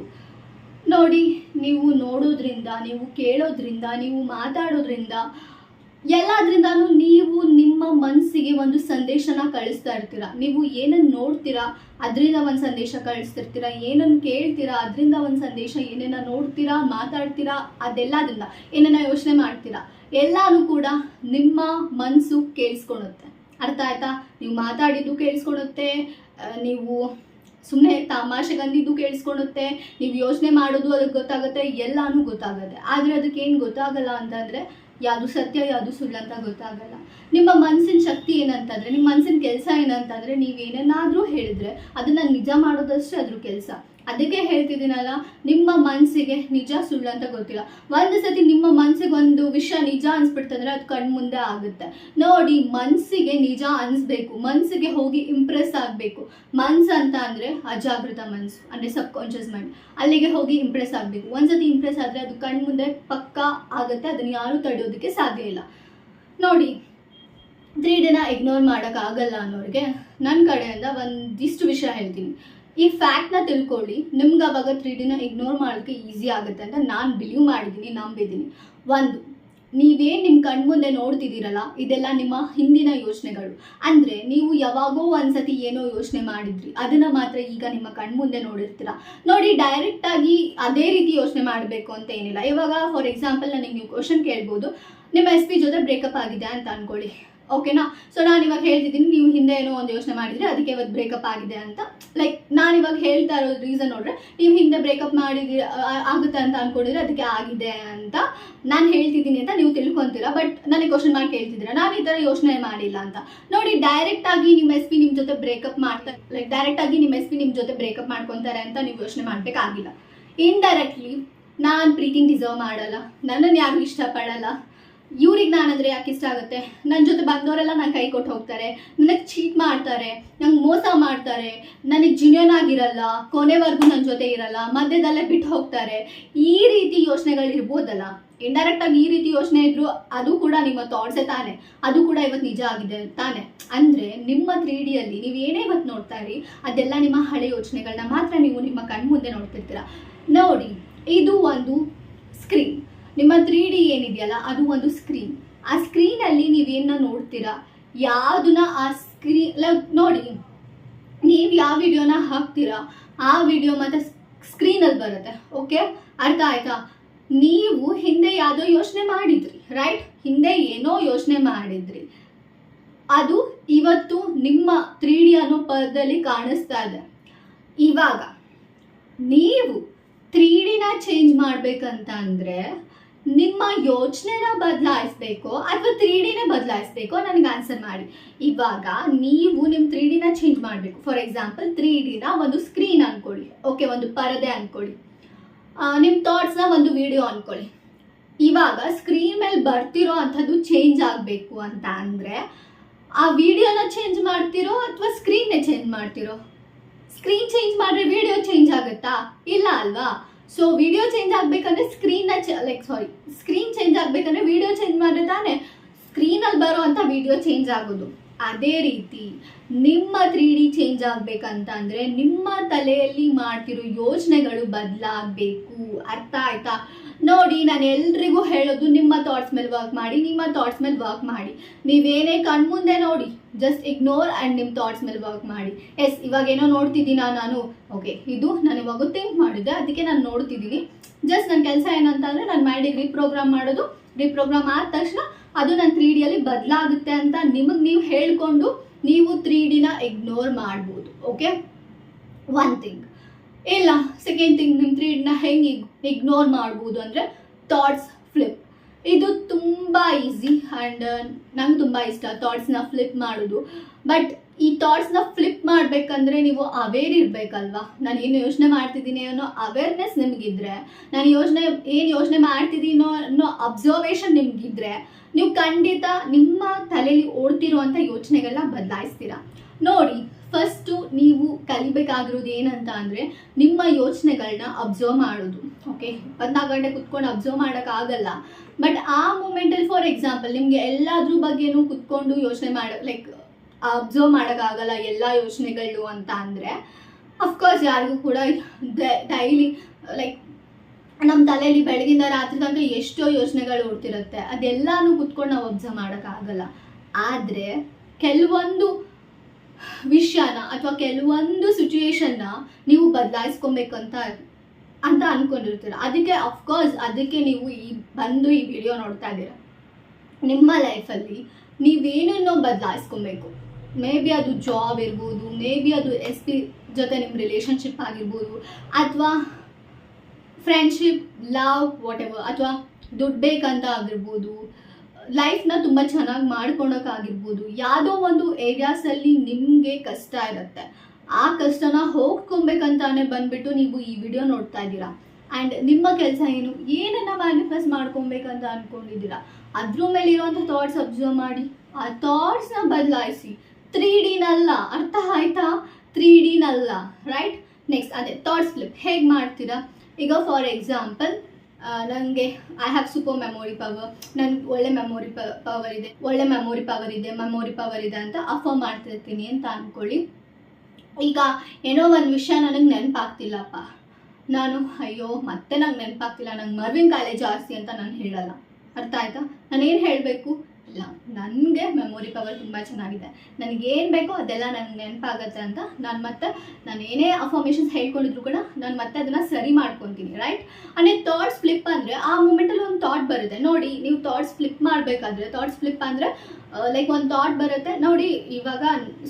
ನೋಡಿ, ನೀವು ನೋಡೋದ್ರಿಂದ, ನೀವು ಕೇಳೋದ್ರಿಂದ, ನೀವು ಮಾತಾಡೋದ್ರಿಂದ ಎಲ್ಲದ್ರಿಂದನೂ ನೀವು ನಿಮ್ಮ ಮನಸ್ಸಿಗೆ ಒಂದು ಸಂದೇಶನ ಕಳಿಸ್ತಾ ಇರ್ತೀರ? ನೀವು ಏನನ್ನು ನೋಡ್ತೀರಾ? ಅದರಿಂದ ಒಂದು ಸಂದೇಶ ಕಳಿಸ್ತಿರ್ತೀರ? ಏನನ್ನು ಕೇಳ್ತೀರಾ? ಅದರಿಂದ ಒಂದು ಸಂದೇಶ ಏನೇನ ನೋಡ್ತೀರಾ? ಮಾತಾಡ್ತೀರಾ? ಅದೆಲ್ಲದಿಂದ ಏನನ್ನ ಯೋಚನೆ ಮಾಡ್ತೀರಾ? ಎಲ್ಲಾನು ಕೂಡ ನಿಮ್ಮ ಮನಸ್ಸು ಕೇಳಿಸ್ಕೊಳುತ್ತೆ. ಅರ್ಥ ಆಯ್ತಾ? ನೀವು ಮಾತಾಡಿದ್ದು ಕೇಳಿಸ್ಕೊಳುತ್ತೆ ನೀವು ಸುಮ್ಮನೆ ತಮಾಷೆಗಂದಿದ್ದು ಕೇಳಿಸ್ಕೊಳುತ್ತೆ ನೀವು ಯೋಚನೆ ಮಾಡೋದು ಅದಕ್ಕೆ ಗೊತ್ತಾಗುತ್ತೆ, ಎಲ್ಲಾನು ಗೊತ್ತಾಗುತ್ತೆ. ಆದರೆ ಅದಕ್ಕೆ ಏನು ಗೊತ್ತಾಗಲ್ಲ ಅಂತಂದರೆ, ಯಾವುದು ಸತ್ಯ, ಯಾವುದು ಸುಳ್ಳು ಅಂತ ಗೊತ್ತಾಗಲ್ಲ. ನಿಮ್ಮ ಮನಸ್ಸಿನ ಶಕ್ತಿ ಏನಂತಂದರೆ, ನಿಮ್ಮ ಮನಸ್ಸಿನ ಕೆಲಸ ಏನಂತಂದರೆ ನೀವೇನೇನಾದರೂ ಹೇಳಿದ್ರೆ, ಅದನ್ನು ನಿಜ ಮಾಡೋದಷ್ಟೇ ಅದ್ರ ಕೆಲಸ. ಅದಕ್ಕೆ ಹೇಳ್ತಿದ್ದೀನಲ್ಲ, ನಿಮ್ಮ ಮನಸ್ಸಿಗೆ ನಿಜ ಸುಳ್ಳು ಅಂತ ಗೊತ್ತಿಲ್ಲ. ಒಂದು ಸತಿ ನಿಮ್ಮ ಮನಸ್ಸಿಗೆ ಒಂದು ವಿಷಯ ನಿಜ ಅನ್ಸ್ಬಿಡ್ತಂದ್ರೆ ಅದು ಕಣ್ ಮುಂದೆ ಆಗುತ್ತೆ. ನೋಡಿ ಮನಸ್ಸಿಗೆ ನಿಜ ಅನ್ಸ್ಬೇಕು. ಮನಸ್ಸಿಗೆ ಹೋಗಿ ಇಂಪ್ರೆಸ್ ಆಗಬೇಕು. ಮನ್ಸು ಅಂತ ಅಂದರೆ ಅಜಾಗೃತ ಮನಸ್ಸು ಅಂದರೆ ಸಬ್ ಕಾನ್ಶಿಯಸ್ ಮೈಂಡ್ ಅಲ್ಲಿಗೆ ಹೋಗಿ ಇಂಪ್ರೆಸ್ ಆಗಬೇಕು. ಒಂದ್ಸತಿ ಇಂಪ್ರೆಸ್ ಆದರೆ ಅದು ಕಣ್ ಮುಂದೆ ಪಕ್ಕಾ ಆಗುತ್ತೆ. ಅದನ್ನ ಯಾರೂ ತಡೆಯೋದಕ್ಕೆ ಸಾಧ್ಯ ಇಲ್ಲ. ನೋಡಿ ತ್ರೀ ಡೇನ ಇಗ್ನೋರ್ ಮಾಡೋಕ್ಕಾಗಲ್ಲ ಅನ್ನೋರಿಗೆ ನನ್ನ ಕಡೆಯಿಂದ ಒಂದಿಷ್ಟು ವಿಷಯ ಹೇಳ್ತೀನಿ. ಈ ಫ್ಯಾಕ್ಟ್ನ ತಿಳ್ಕೊಳ್ಳಿ. ನಿಮ್ಗೆ ಅವಾಗ ತ್ರೀ ಡಿನ ಇಗ್ನೋರ್ ಮಾಡೋಕ್ಕೆ ಈಸಿ ಆಗುತ್ತೆ ಅಂತ ನಾನು ಬಿಲೀವ್ ಮಾಡಿದ್ದೀನಿ ನಂಬಿದ್ದೀನಿ ಒಂದು ನೀವೇನು ನಿಮ್ಮ ಕಣ್ಮುಂದೆ ನೋಡ್ತಿದ್ದೀರಲ್ಲ, ಇದೆಲ್ಲ ನಿಮ್ಮ ಹಿಂದಿನ ಯೋಚನೆಗಳು. ಅಂದರೆ ನೀವು ಯಾವಾಗೋ ಒಂದ್ಸತಿ ಏನೋ ಯೋಚನೆ ಮಾಡಿದ್ರಿ, ಅದನ್ನು ಮಾತ್ರ ಈಗ ನಿಮ್ಮ ಕಣ್ಮುಂದೆ ನೋಡಿರ್ತೀರ. ನೋಡಿ ಡೈರೆಕ್ಟಾಗಿ ಅದೇ ರೀತಿ ಯೋಚನೆ ಮಾಡಬೇಕು ಅಂತ ಏನಿಲ್ಲ. ಇವಾಗ ಫಾರ್ ಎಕ್ಸಾಂಪಲ್ ನನಗೆ ನೀವು ಕ್ವಶನ್ ಕೇಳ್ಬೋದು. ನಿಮ್ಮ ಎಸ್ ಪಿ ಜೊತೆ ಬ್ರೇಕಪ್ ಆಗಿದೆ ಅಂತ ಅನ್ಕೊಳ್ಳಿ. ಓಕೆನಾ ಸೊ ನಾನು ಇವಾಗ ಹೇಳ್ತಿದ್ದೀನಿ, ನೀವು ಹಿಂದೆ ಏನೋ ಒಂದು ಯೋಚನೆ ಮಾಡಿದ್ರೆ ಅದಕ್ಕೆ ಇವತ್ತು ಬ್ರೇಕಪ್ ಆಗಿದೆ ಅಂತ. ಲೈಕ್ ನಾನು ಇವಾಗ ಹೇಳ್ತಾ ಇರೋ ರೀಸನ್ ನೋಡ್ರೆ, ನೀವು ಹಿಂದೆ ಬ್ರೇಕಪ್ ಮಾಡಿದಿ ಆಗುತ್ತೆ ಅಂತ ಅಂದ್ಕೊಂಡಿದ್ರೆ ಅದಕ್ಕೆ ಆಗಿದೆ ಅಂತ ನಾನು ಹೇಳ್ತಿದ್ದೀನಿ ಅಂತ ನೀವು ತಿಳ್ಕೊಂತೀರಾ. ಬಟ್ ನನಗೆ ಕ್ವಶನ್ ಮಾಡಿ ಕೇಳ್ತಿದ್ದೀರಾ ನಾನು ಈ ಥರ ಯೋಚನೆ ಮಾಡಿಲ್ಲ ಅಂತ. ನೋಡಿ ಡೈರೆಕ್ಟ್ ಆಗಿ ನಿಮ್ಮ ಎಸ್ ಪಿ ನಿಮ್ಮ ಜೊತೆ ಬ್ರೇಕಪ್ ಮಾಡ್ತಾ ಲೈಕ್ ಡೈರೆಕ್ಟ್ ಆಗಿ ನಿಮ್ಮ ಎಸ್ ಪಿ ನಿಮ್ಮ ಜೊತೆ ಬ್ರೇಕಪ್ ಮಾಡ್ಕೊತಾರೆ ಅಂತ ನೀವು ಯೋಚನೆ ಮಾಡಬೇಕಾಗಿಲ್ಲ. ಇಂಡೈರೆಕ್ಟ್ಲಿ ನಾನು ಪ್ರೀತಿನ ಡಿಸರ್ವ್ ಮಾಡಲ್ಲ. ನನ್ನನ್ನು ಯಾರು ಇಷ್ಟಪಡಲ್ಲ. ಇವ್ರಿಗೆ ನಾನಂದ್ರೆ ಯಾಕೆ ಇಷ್ಟ ಆಗುತ್ತೆ? ನನ್ನ ಜೊತೆ ಬಂದವರೆಲ್ಲ ನನ್ನ ಕೈ ಕೊಟ್ಟು ಹೋಗ್ತಾರೆ. ನನಗೆ ಚೀಟ್ ಮಾಡ್ತಾರೆ. ನಂಗೆ ಮೋಸ ಮಾಡ್ತಾರೆ. ನನಗೆ ಜುನಿಯನ್ ಆಗಿರಲ್ಲ. ಕೊನೆವರೆಗೂ ನನ್ನ ಜೊತೆ ಇರಲ್ಲ. ಮಧ್ಯದಲ್ಲೇ ಬಿಟ್ಟು ಹೋಗ್ತಾರೆ. ಈ ರೀತಿ ಯೋಚನೆಗಳಿರ್ಬೋದಲ್ಲ ಇಂಡೈರೆಕ್ಟ್ ಆಗಿ ಈ ರೀತಿ ಯೋಚನೆ ಇದ್ರು ಅದು ಕೂಡ ನಿಮ್ಮ ಥಾಟ್ಸೇ ತಾನೆ. ಅದು ಕೂಡ ಇವತ್ತು ನಿಜ ಆಗಿದೆ ತಾನೆ. ಅಂದ್ರೆ ನಿಮ್ಮ ತ್ರೀ ಡಿಯಲ್ಲಿ ನೀವು ಏನೇ ಇವತ್ತು ನೋಡ್ತಾ ಇರಿ, ಅದೆಲ್ಲ ನಿಮ್ಮ ಹಳೆ ಯೋಚನೆಗಳನ್ನ ಮಾತ್ರ ನೀವು ನಿಮ್ಮ ಕಣ್ಮುಂದೆ ನೋಡ್ತಿರ್ತೀರ. ನೋಡಿ, ಇದು ಒಂದು ಸ್ಕ್ರೀನ್ ನಿಮ್ಮ ತ್ರೀ ಡಿ ಏನಿದೆಯಲ್ಲ, ಅದು ಒಂದು ಸ್ಕ್ರೀನ್ ಆ ಸ್ಕ್ರೀನಲ್ಲಿ ನೀವೇನ ನೋಡ್ತೀರಾ? ಯಾವುದನ್ನ ಆ ಸ್ಕ್ರೀನ್ ನೋಡಿ, ನೀವು ಯಾವ ವಿಡಿಯೋನ ಹಾಕ್ತೀರಾ, ಆ ವಿಡಿಯೋ ಮತ್ತೆ ಸ್ಕ್ರೀನಲ್ಲಿ ಬರುತ್ತೆ ಓಕೆ ಅರ್ಥ ಆಯ್ತಾ? ನೀವು ಹಿಂದೆ ಯಾವುದೋ ಯೋಚನೆ ಮಾಡಿದ್ರಿ ರೈಟ್ ಹಿಂದೆ ಏನೋ ಯೋಚನೆ ಮಾಡಿದ್ರಿ. ಅದು ಇವತ್ತು ನಿಮ್ಮ ತ್ರೀ ಡಿ ಅನ್ನೋ ಪದದಲ್ಲಿ ಕಾಣಿಸ್ತಾ ಇದೆ. ಇವಾಗ, ನೀವು ತ್ರೀ ಡಿನ ಚೇಂಜ್ ಮಾಡ್ಬೇಕಂತ ಅಂದರೆ ನಿಮ್ಮ ಯೋಚನೆನ ಬದಲಾಯಿಸ್ಬೇಕೋ ಅಥವಾ ತ್ರೀ ಡಿನೇ ಬದಲಾಯಿಸ್ಬೇಕೋ ನನಗೆ ಆನ್ಸರ್ ಮಾಡಿ. ಇವಾಗ ನೀವು ನಿಮ್ಮ ತ್ರೀ ಡಿನ ಚೇಂಜ್ ಮಾಡಬೇಕು. ಫಾರ್ ಎಕ್ಸಾಂಪಲ್ ತ್ರೀ ಡಿನ ಒಂದು ಸ್ಕ್ರೀನ್ ಅನ್ಕೊಳ್ಳಿ. ಓಕೆ ಒಂದು ಪರದೆ ಅನ್ಕೊಳ್ಳಿ. ನಿಮ್ಮ ಥಾಟ್ಸ್ನ ಒಂದು ವಿಡಿಯೋ ಅನ್ಕೊಳ್ಳಿ. ಇವಾಗ ಸ್ಕ್ರೀನ್ ಮೇಲೆ ಬರ್ತಿರೋ ಅಂಥದ್ದು ಚೇಂಜ್ ಆಗಬೇಕು ಅಂತ ಅಂದರೆ ಆ ವಿಡಿಯೋನ ಚೇಂಜ್ ಮಾಡ್ತಿರೋ ಅಥವಾ ಸ್ಕ್ರೀನ್ನೇ ಚೇಂಜ್ ಮಾಡ್ತಿರೋ? ಸ್ಕ್ರೀನ್ ಚೇಂಜ್ ಮಾಡಿದ್ರೆ ವಿಡಿಯೋ ಚೇಂಜ್ ಆಗುತ್ತಾ? ಇಲ್ಲ ಅಲ್ವಾ? ಸೊ ವಿಡಿಯೋ ಚೇಂಜ್ ಆಗ್ಬೇಕಂದ್ರೆ screen like sorry screen change ಆಗ್ಬೇಕಂದ್ರೆ ವಿಡಿಯೋ ಚೇಂಜ್ ಮಾಡಿದ್ರೆ ತಾನೇ ಸ್ಕ್ರೀನಲ್ಲಿ ಬರೋ ಅಂತ ವಿಡಿಯೋ ಚೇಂಜ್ ಆಗೋದು. ಅದೇ ರೀತಿ ನಿಮ್ಮ ತ್ರೀ ಡಿ ಚೇಂಜ್ ಆಗ್ಬೇಕಂತ ಅಂದರೆ ನಿಮ್ಮ ತಲೆಯಲ್ಲಿ ಮಾಡ್ತಿರೋ ಯೋಚನೆಗಳು ಬದಲಾಗಬೇಕು. ಅರ್ಥ ಆಯ್ತಾ? ನೋಡಿ, ನಾನು ಎಲ್ರಿಗೂ ಹೇಳೋದು ನಿಮ್ಮ ಥಾಟ್ಸ್ ಮೇಲೆ ವರ್ಕ್ ಮಾಡಿ, ನಿಮ್ಮ ಥಾಟ್ಸ್ ಮೇಲೆ ವರ್ಕ್ ಮಾಡಿ. ನೀವೇನೇ ಕಣ್ಮುಂದೆ ನೋಡಿ ಜಸ್ಟ್ ಇಗ್ನೋರ್ ಆ್ಯಂಡ್ ನಿಮ್ಮ ಥಾಟ್ಸ್ ಮೇಲೆ ವರ್ಕ್ ಮಾಡಿ. ಎಸ್ ಇವಾಗ ಏನೋ ನೋಡ್ತಿದ್ದೀನಾ ನಾನು? ಓಕೆ ಇದು ನಾನು ಇವಾಗ ಥಿಂಕ್ ಮಾಡಿದ್ದೆ, ಅದಕ್ಕೆ ನಾನು ನೋಡ್ತಿದ್ದೀನಿ. ಜಸ್ಟ್ ನನ್ನ ಕೆಲಸ ಏನಂತಂದರೆ ನಾನು ಮೈಂಡಿಗೆ ರೀಪ್ರೋಗ್ರಾಮ್ ಮಾಡೋದು. ರೀಪ್ರೋಗ್ರಾಮ್ ಆದ ತಕ್ಷಣ ಅದು ನನ್ನ ತ್ರೀ ಡಿಯಲ್ಲಿ ಬದಲಾಗುತ್ತೆ ಅಂತ ನಿಮಗೆ ನೀವು ಹೇಳಿಕೊಂಡು ನೀವು ತ್ರೀ ಡಿನ ಇಗ್ನೋರ್ ಮಾಡ್ಬೋದು. ಓಕೆ ಒನ್ ಥಿಂಗ್ ಇಲ್ಲ ಸೆಕೆಂಡ್ ಥಿಂಗ್ ನಿಮ್ಮ ತ್ರೀ ಡಿನ ಹೆಂಗೆ ಇಗ್ನೋರ್ ಮಾಡ್ಬೋದು ಅಂದರೆ ಥಾಟ್ಸ್ ಫ್ಲಿಪ್ ಇದು ತುಂಬ ಈಸಿ ಆ್ಯಂಡ್ ನಂಗೆ ತುಂಬ ಇಷ್ಟ ಥಾಟ್ಸ್ನ ಫ್ಲಿಪ್ ಮಾಡೋದು. ಬಟ್ ಈ ಥಾಟ್ಸ್ನ ಫ್ಲಿಪ್ ಮಾಡಬೇಕಂದ್ರೆ ನೀವು ಅವೇರ್ ಇರಬೇಕಲ್ವಾ? ನಾನು ಏನು ಯೋಚನೆ ಮಾಡ್ತಿದ್ದೀನಿ ಅನ್ನೋ ಅವೇರ್ನೆಸ್ ನಿಮಗಿದ್ರೆ, ನಾನು ಯೋಚನೆ, ಏನು ಯೋಚನೆ ಮಾಡ್ತಿದ್ದೀನೋ ಅನ್ನೋ ಅಬ್ಸರ್ವೇಷನ್ ನಿಮಗಿದ್ರೆ, ನೀವು ಖಂಡಿತ ನಿಮ್ಮ ತಲೆಯಲ್ಲಿ ಓಡ್ತಿರುವಂಥ ಯೋಚನೆಗಳನ್ನ ಬದಲಾಯಿಸ್ತೀರಾ? ನೋಡಿ ಫಸ್ಟು ನೀವು ಕಲಿಬೇಕಾಗಿರೋದು ಏನಂತ ಅಂದರೆ ನಿಮ್ಮ ಯೋಚನೆಗಳನ್ನ ಅಬ್ಸರ್ವ್ ಮಾಡೋದು ಓಕೆ ಇಪ್ಪತ್ನಾಲ್ಕು ಗಂಟೆ ಕುತ್ಕೊಂಡು ಅಬ್ಸರ್ವ್ ಮಾಡೋಕ್ಕಾಗಲ್ಲ. ಬಟ್ ಆ ಮೂಮೆಂಟಲ್ಲಿ ಫಾರ್ ಎಕ್ಸಾಂಪಲ್ ನಿಮಗೆ ಎಲ್ಲಾದ್ರ ಬಗ್ಗೆನೂ ಕುತ್ಕೊಂಡು ಯೋಚನೆ ಮಾಡ ಲೈಕ್ ಅಬ್ಸರ್ವ್ ಮಾಡೋಕ್ಕಾಗಲ್ಲ ಎಲ್ಲ ಯೋಚನೆಗಳು ಅಂತ ಅಂದರೆ ಅಫ್ಕೋರ್ಸ್ ಯಾರಿಗೂ ಕೂಡ ಡೈಲಿ ಲೈಕ್ ನಮ್ಮ ತಲೆಯಲ್ಲಿ ಬೆಳಗಿಂದ ರಾತ್ರಿ ತನಕ ಎಷ್ಟೋ ಯೋಚನೆಗಳು ಓಡ್ತಿರುತ್ತೆ. ಅದೆಲ್ಲಾನು ಕುತ್ಕೊಂಡು ನಾವು ಅಬ್ಸರ್ವ್ ಮಾಡೋಕ್ಕಾಗಲ್ಲ. ಆದರೆ, ಕೆಲವೊಂದು ವಿಷಯನ ಅಥವಾ ಕೆಲವೊಂದು ಸಿಚುವೇಶನ್ನ ನೀವು ಬದಲಾಯಿಸ್ಕೊಬೇಕಂತ ಅಂತ ಅನ್ಕೊಂಡಿರ್ತೀರ. ಅದಕ್ಕೆ ಅಫ್ಕೋರ್ಸ್ ಅದಕ್ಕೆ ನೀವು ಈ, ಬಂದು ಈ ವಿಡಿಯೋ ನೋಡ್ತಾ ಇದ್ದೀರ. ನಿಮ್ಮ ಲೈಫಲ್ಲಿ ನೀವೇನನ್ನೋ ಬದಲಾಯಿಸ್ಕೊಬೇಕು? ಮೇ ಬಿ ಅದು ಜಾಬ್ ಇರ್ಬೋದು ಮೇ ಬಿ ಅದು ಎಸ್ ಪಿ ಜೊತೆ ನಿಮ್ಮ ರಿಲೇಷನ್ಶಿಪ್ ಆಗಿರ್ಬೋದು, ಅಥವಾ ಫ್ರೆಂಡ್ಶಿಪ್ ಲವ್ ವಾಟ್ ಎವರ್ ಅಥವಾ ದುಡ್ಡು ಬೇಕಂತ ಆಗಿರ್ಬೋದು ಲೈಫ್ನ ತುಂಬ ಚೆನ್ನಾಗಿ ಮಾಡ್ಕೊಳಕ್ಕಾಗಿರ್ಬೋದು ಯಾವುದೋ ಒಂದು ಏರಿಯಾಸಲ್ಲಿ ನಿಮಗೆ ಕಷ್ಟ ಇರುತ್ತೆ. ಆ ಕಷ್ಟನ ಹೋಗ್ಕೊಬೇಕಂತಾನೆ ಬಂದ್ಬಿಟ್ಟು ನೀವು ಈ ವಿಡಿಯೋ ನೋಡ್ತಾ ಇದ್ದೀರಾ? ಆ್ಯಂಡ್ ನಿಮ್ಮ ಕೆಲಸ ಏನು? ಏನನ್ನ ಮ್ಯಾನಿಫೆಸ್ಟ್ ಮಾಡ್ಕೊಬೇಕಂತ ಅಂದ್ಕೊಂಡಿದ್ದೀರಾ ಅದ್ರ ಮೇಲೆ ಇರುವಂಥ ಥಾಟ್ಸ್ ಅಬ್ಸರ್ವ್ ಮಾಡಿ. ಆ ಥಾಟ್ಸ್ನ ಬದಲಾಯಿಸಿ. ತ್ರೀ ಡಿನಲ್ಲ ಅರ್ಥ ಆಯ್ತಾ? ತ್ರೀ ಡಿನಲ್ಲ ರೈಟ್ ನೆಕ್ಸ್ಟ್ ಅದೇ ಥಾಟ್ಸ್ ಫ್ಲಿಪ್ ಹೇಗೆ ಮಾಡ್ತೀರಾ? ಈಗ ಫಾರ್ ಎಕ್ಸಾಂಪಲ್ ನನಗೆ I have super memory power ನನ್ಗೆ ಒಳ್ಳೆ ಮೆಮೊರಿ ಪವರ್ ಇದೆ. ಒಳ್ಳೆ ಮೆಮೊರಿ ಪವರ್ ಇದೆ ಮೆಮೊರಿ ಪವರ್ ಇದೆ ಅಂತ ಅಫರ್ಮ್ ಮಾಡ್ತಿರ್ತೀನಿ ಅಂತ ಅಂದ್ಕೊಳ್ಳಿ ಈಗ ಏನೋ ಒಂದು ವಿಷಯ ನನಗೆ ನೆನಪಾಗ್ತಿಲ್ಲಪ್ಪ. ನಾನು, ಅಯ್ಯೋ, ಮತ್ತೆ ನಂಗೆ ನೆನಪಾಗ್ತಿಲ್ಲ. ನಂಗೆ ಮರ್ವಿನ ಕಾಲೇಜ್ ಜಾಸ್ತಿ ಅಂತ ನಾನು ಹೇಳಲ್ಲ. ಅರ್ಥ ಆಯ್ತಾ? ನಾನೇನು ಹೇಳಬೇಕು? ಇಲ್ಲ, ನನಗೆ ಮೆಮೊರಿ ಪವರ್ ತುಂಬ ಚೆನ್ನಾಗಿದೆ. ನನಗೇನು ಬೇಕೋ ಅದೆಲ್ಲ ನನಗೆ ನೆನಪಾಗತ್ತೆ ಅಂತ ನಾನು ಮತ್ತೆ ನಾನು ಏನೇ ಅಫಾರ್ಮೇಷನ್ಸ್ ಹೇಳ್ಕೊಂಡಿದ್ರು ಕೂಡ ನಾನು ಮತ್ತೆ ಅದನ್ನು ಸರಿ ಮಾಡ್ಕೊತೀನಿ ರೈಟ್ ಅಂದರೆ ಥಾಟ್ಸ್ ಫ್ಲಿಪ್ ಅಂದರೆ ಆ ಮೂಮೆಂಟಲ್ಲಿ ಒಂದು ಥಾಟ್ ಬರುತ್ತೆ. ನೋಡಿ, ನೀವು ಥಾಟ್ಸ್ ಫ್ಲಿಪ್ ಮಾಡಬೇಕಾದ್ರೆ ಥಾಟ್ಸ್ ಫ್ಲಿಪ್ ಅಂದರೆ ಲೈಕ್ ಒಂದು ಥಾಟ್ ಬರುತ್ತೆ. ನೋಡಿ, ಇವಾಗ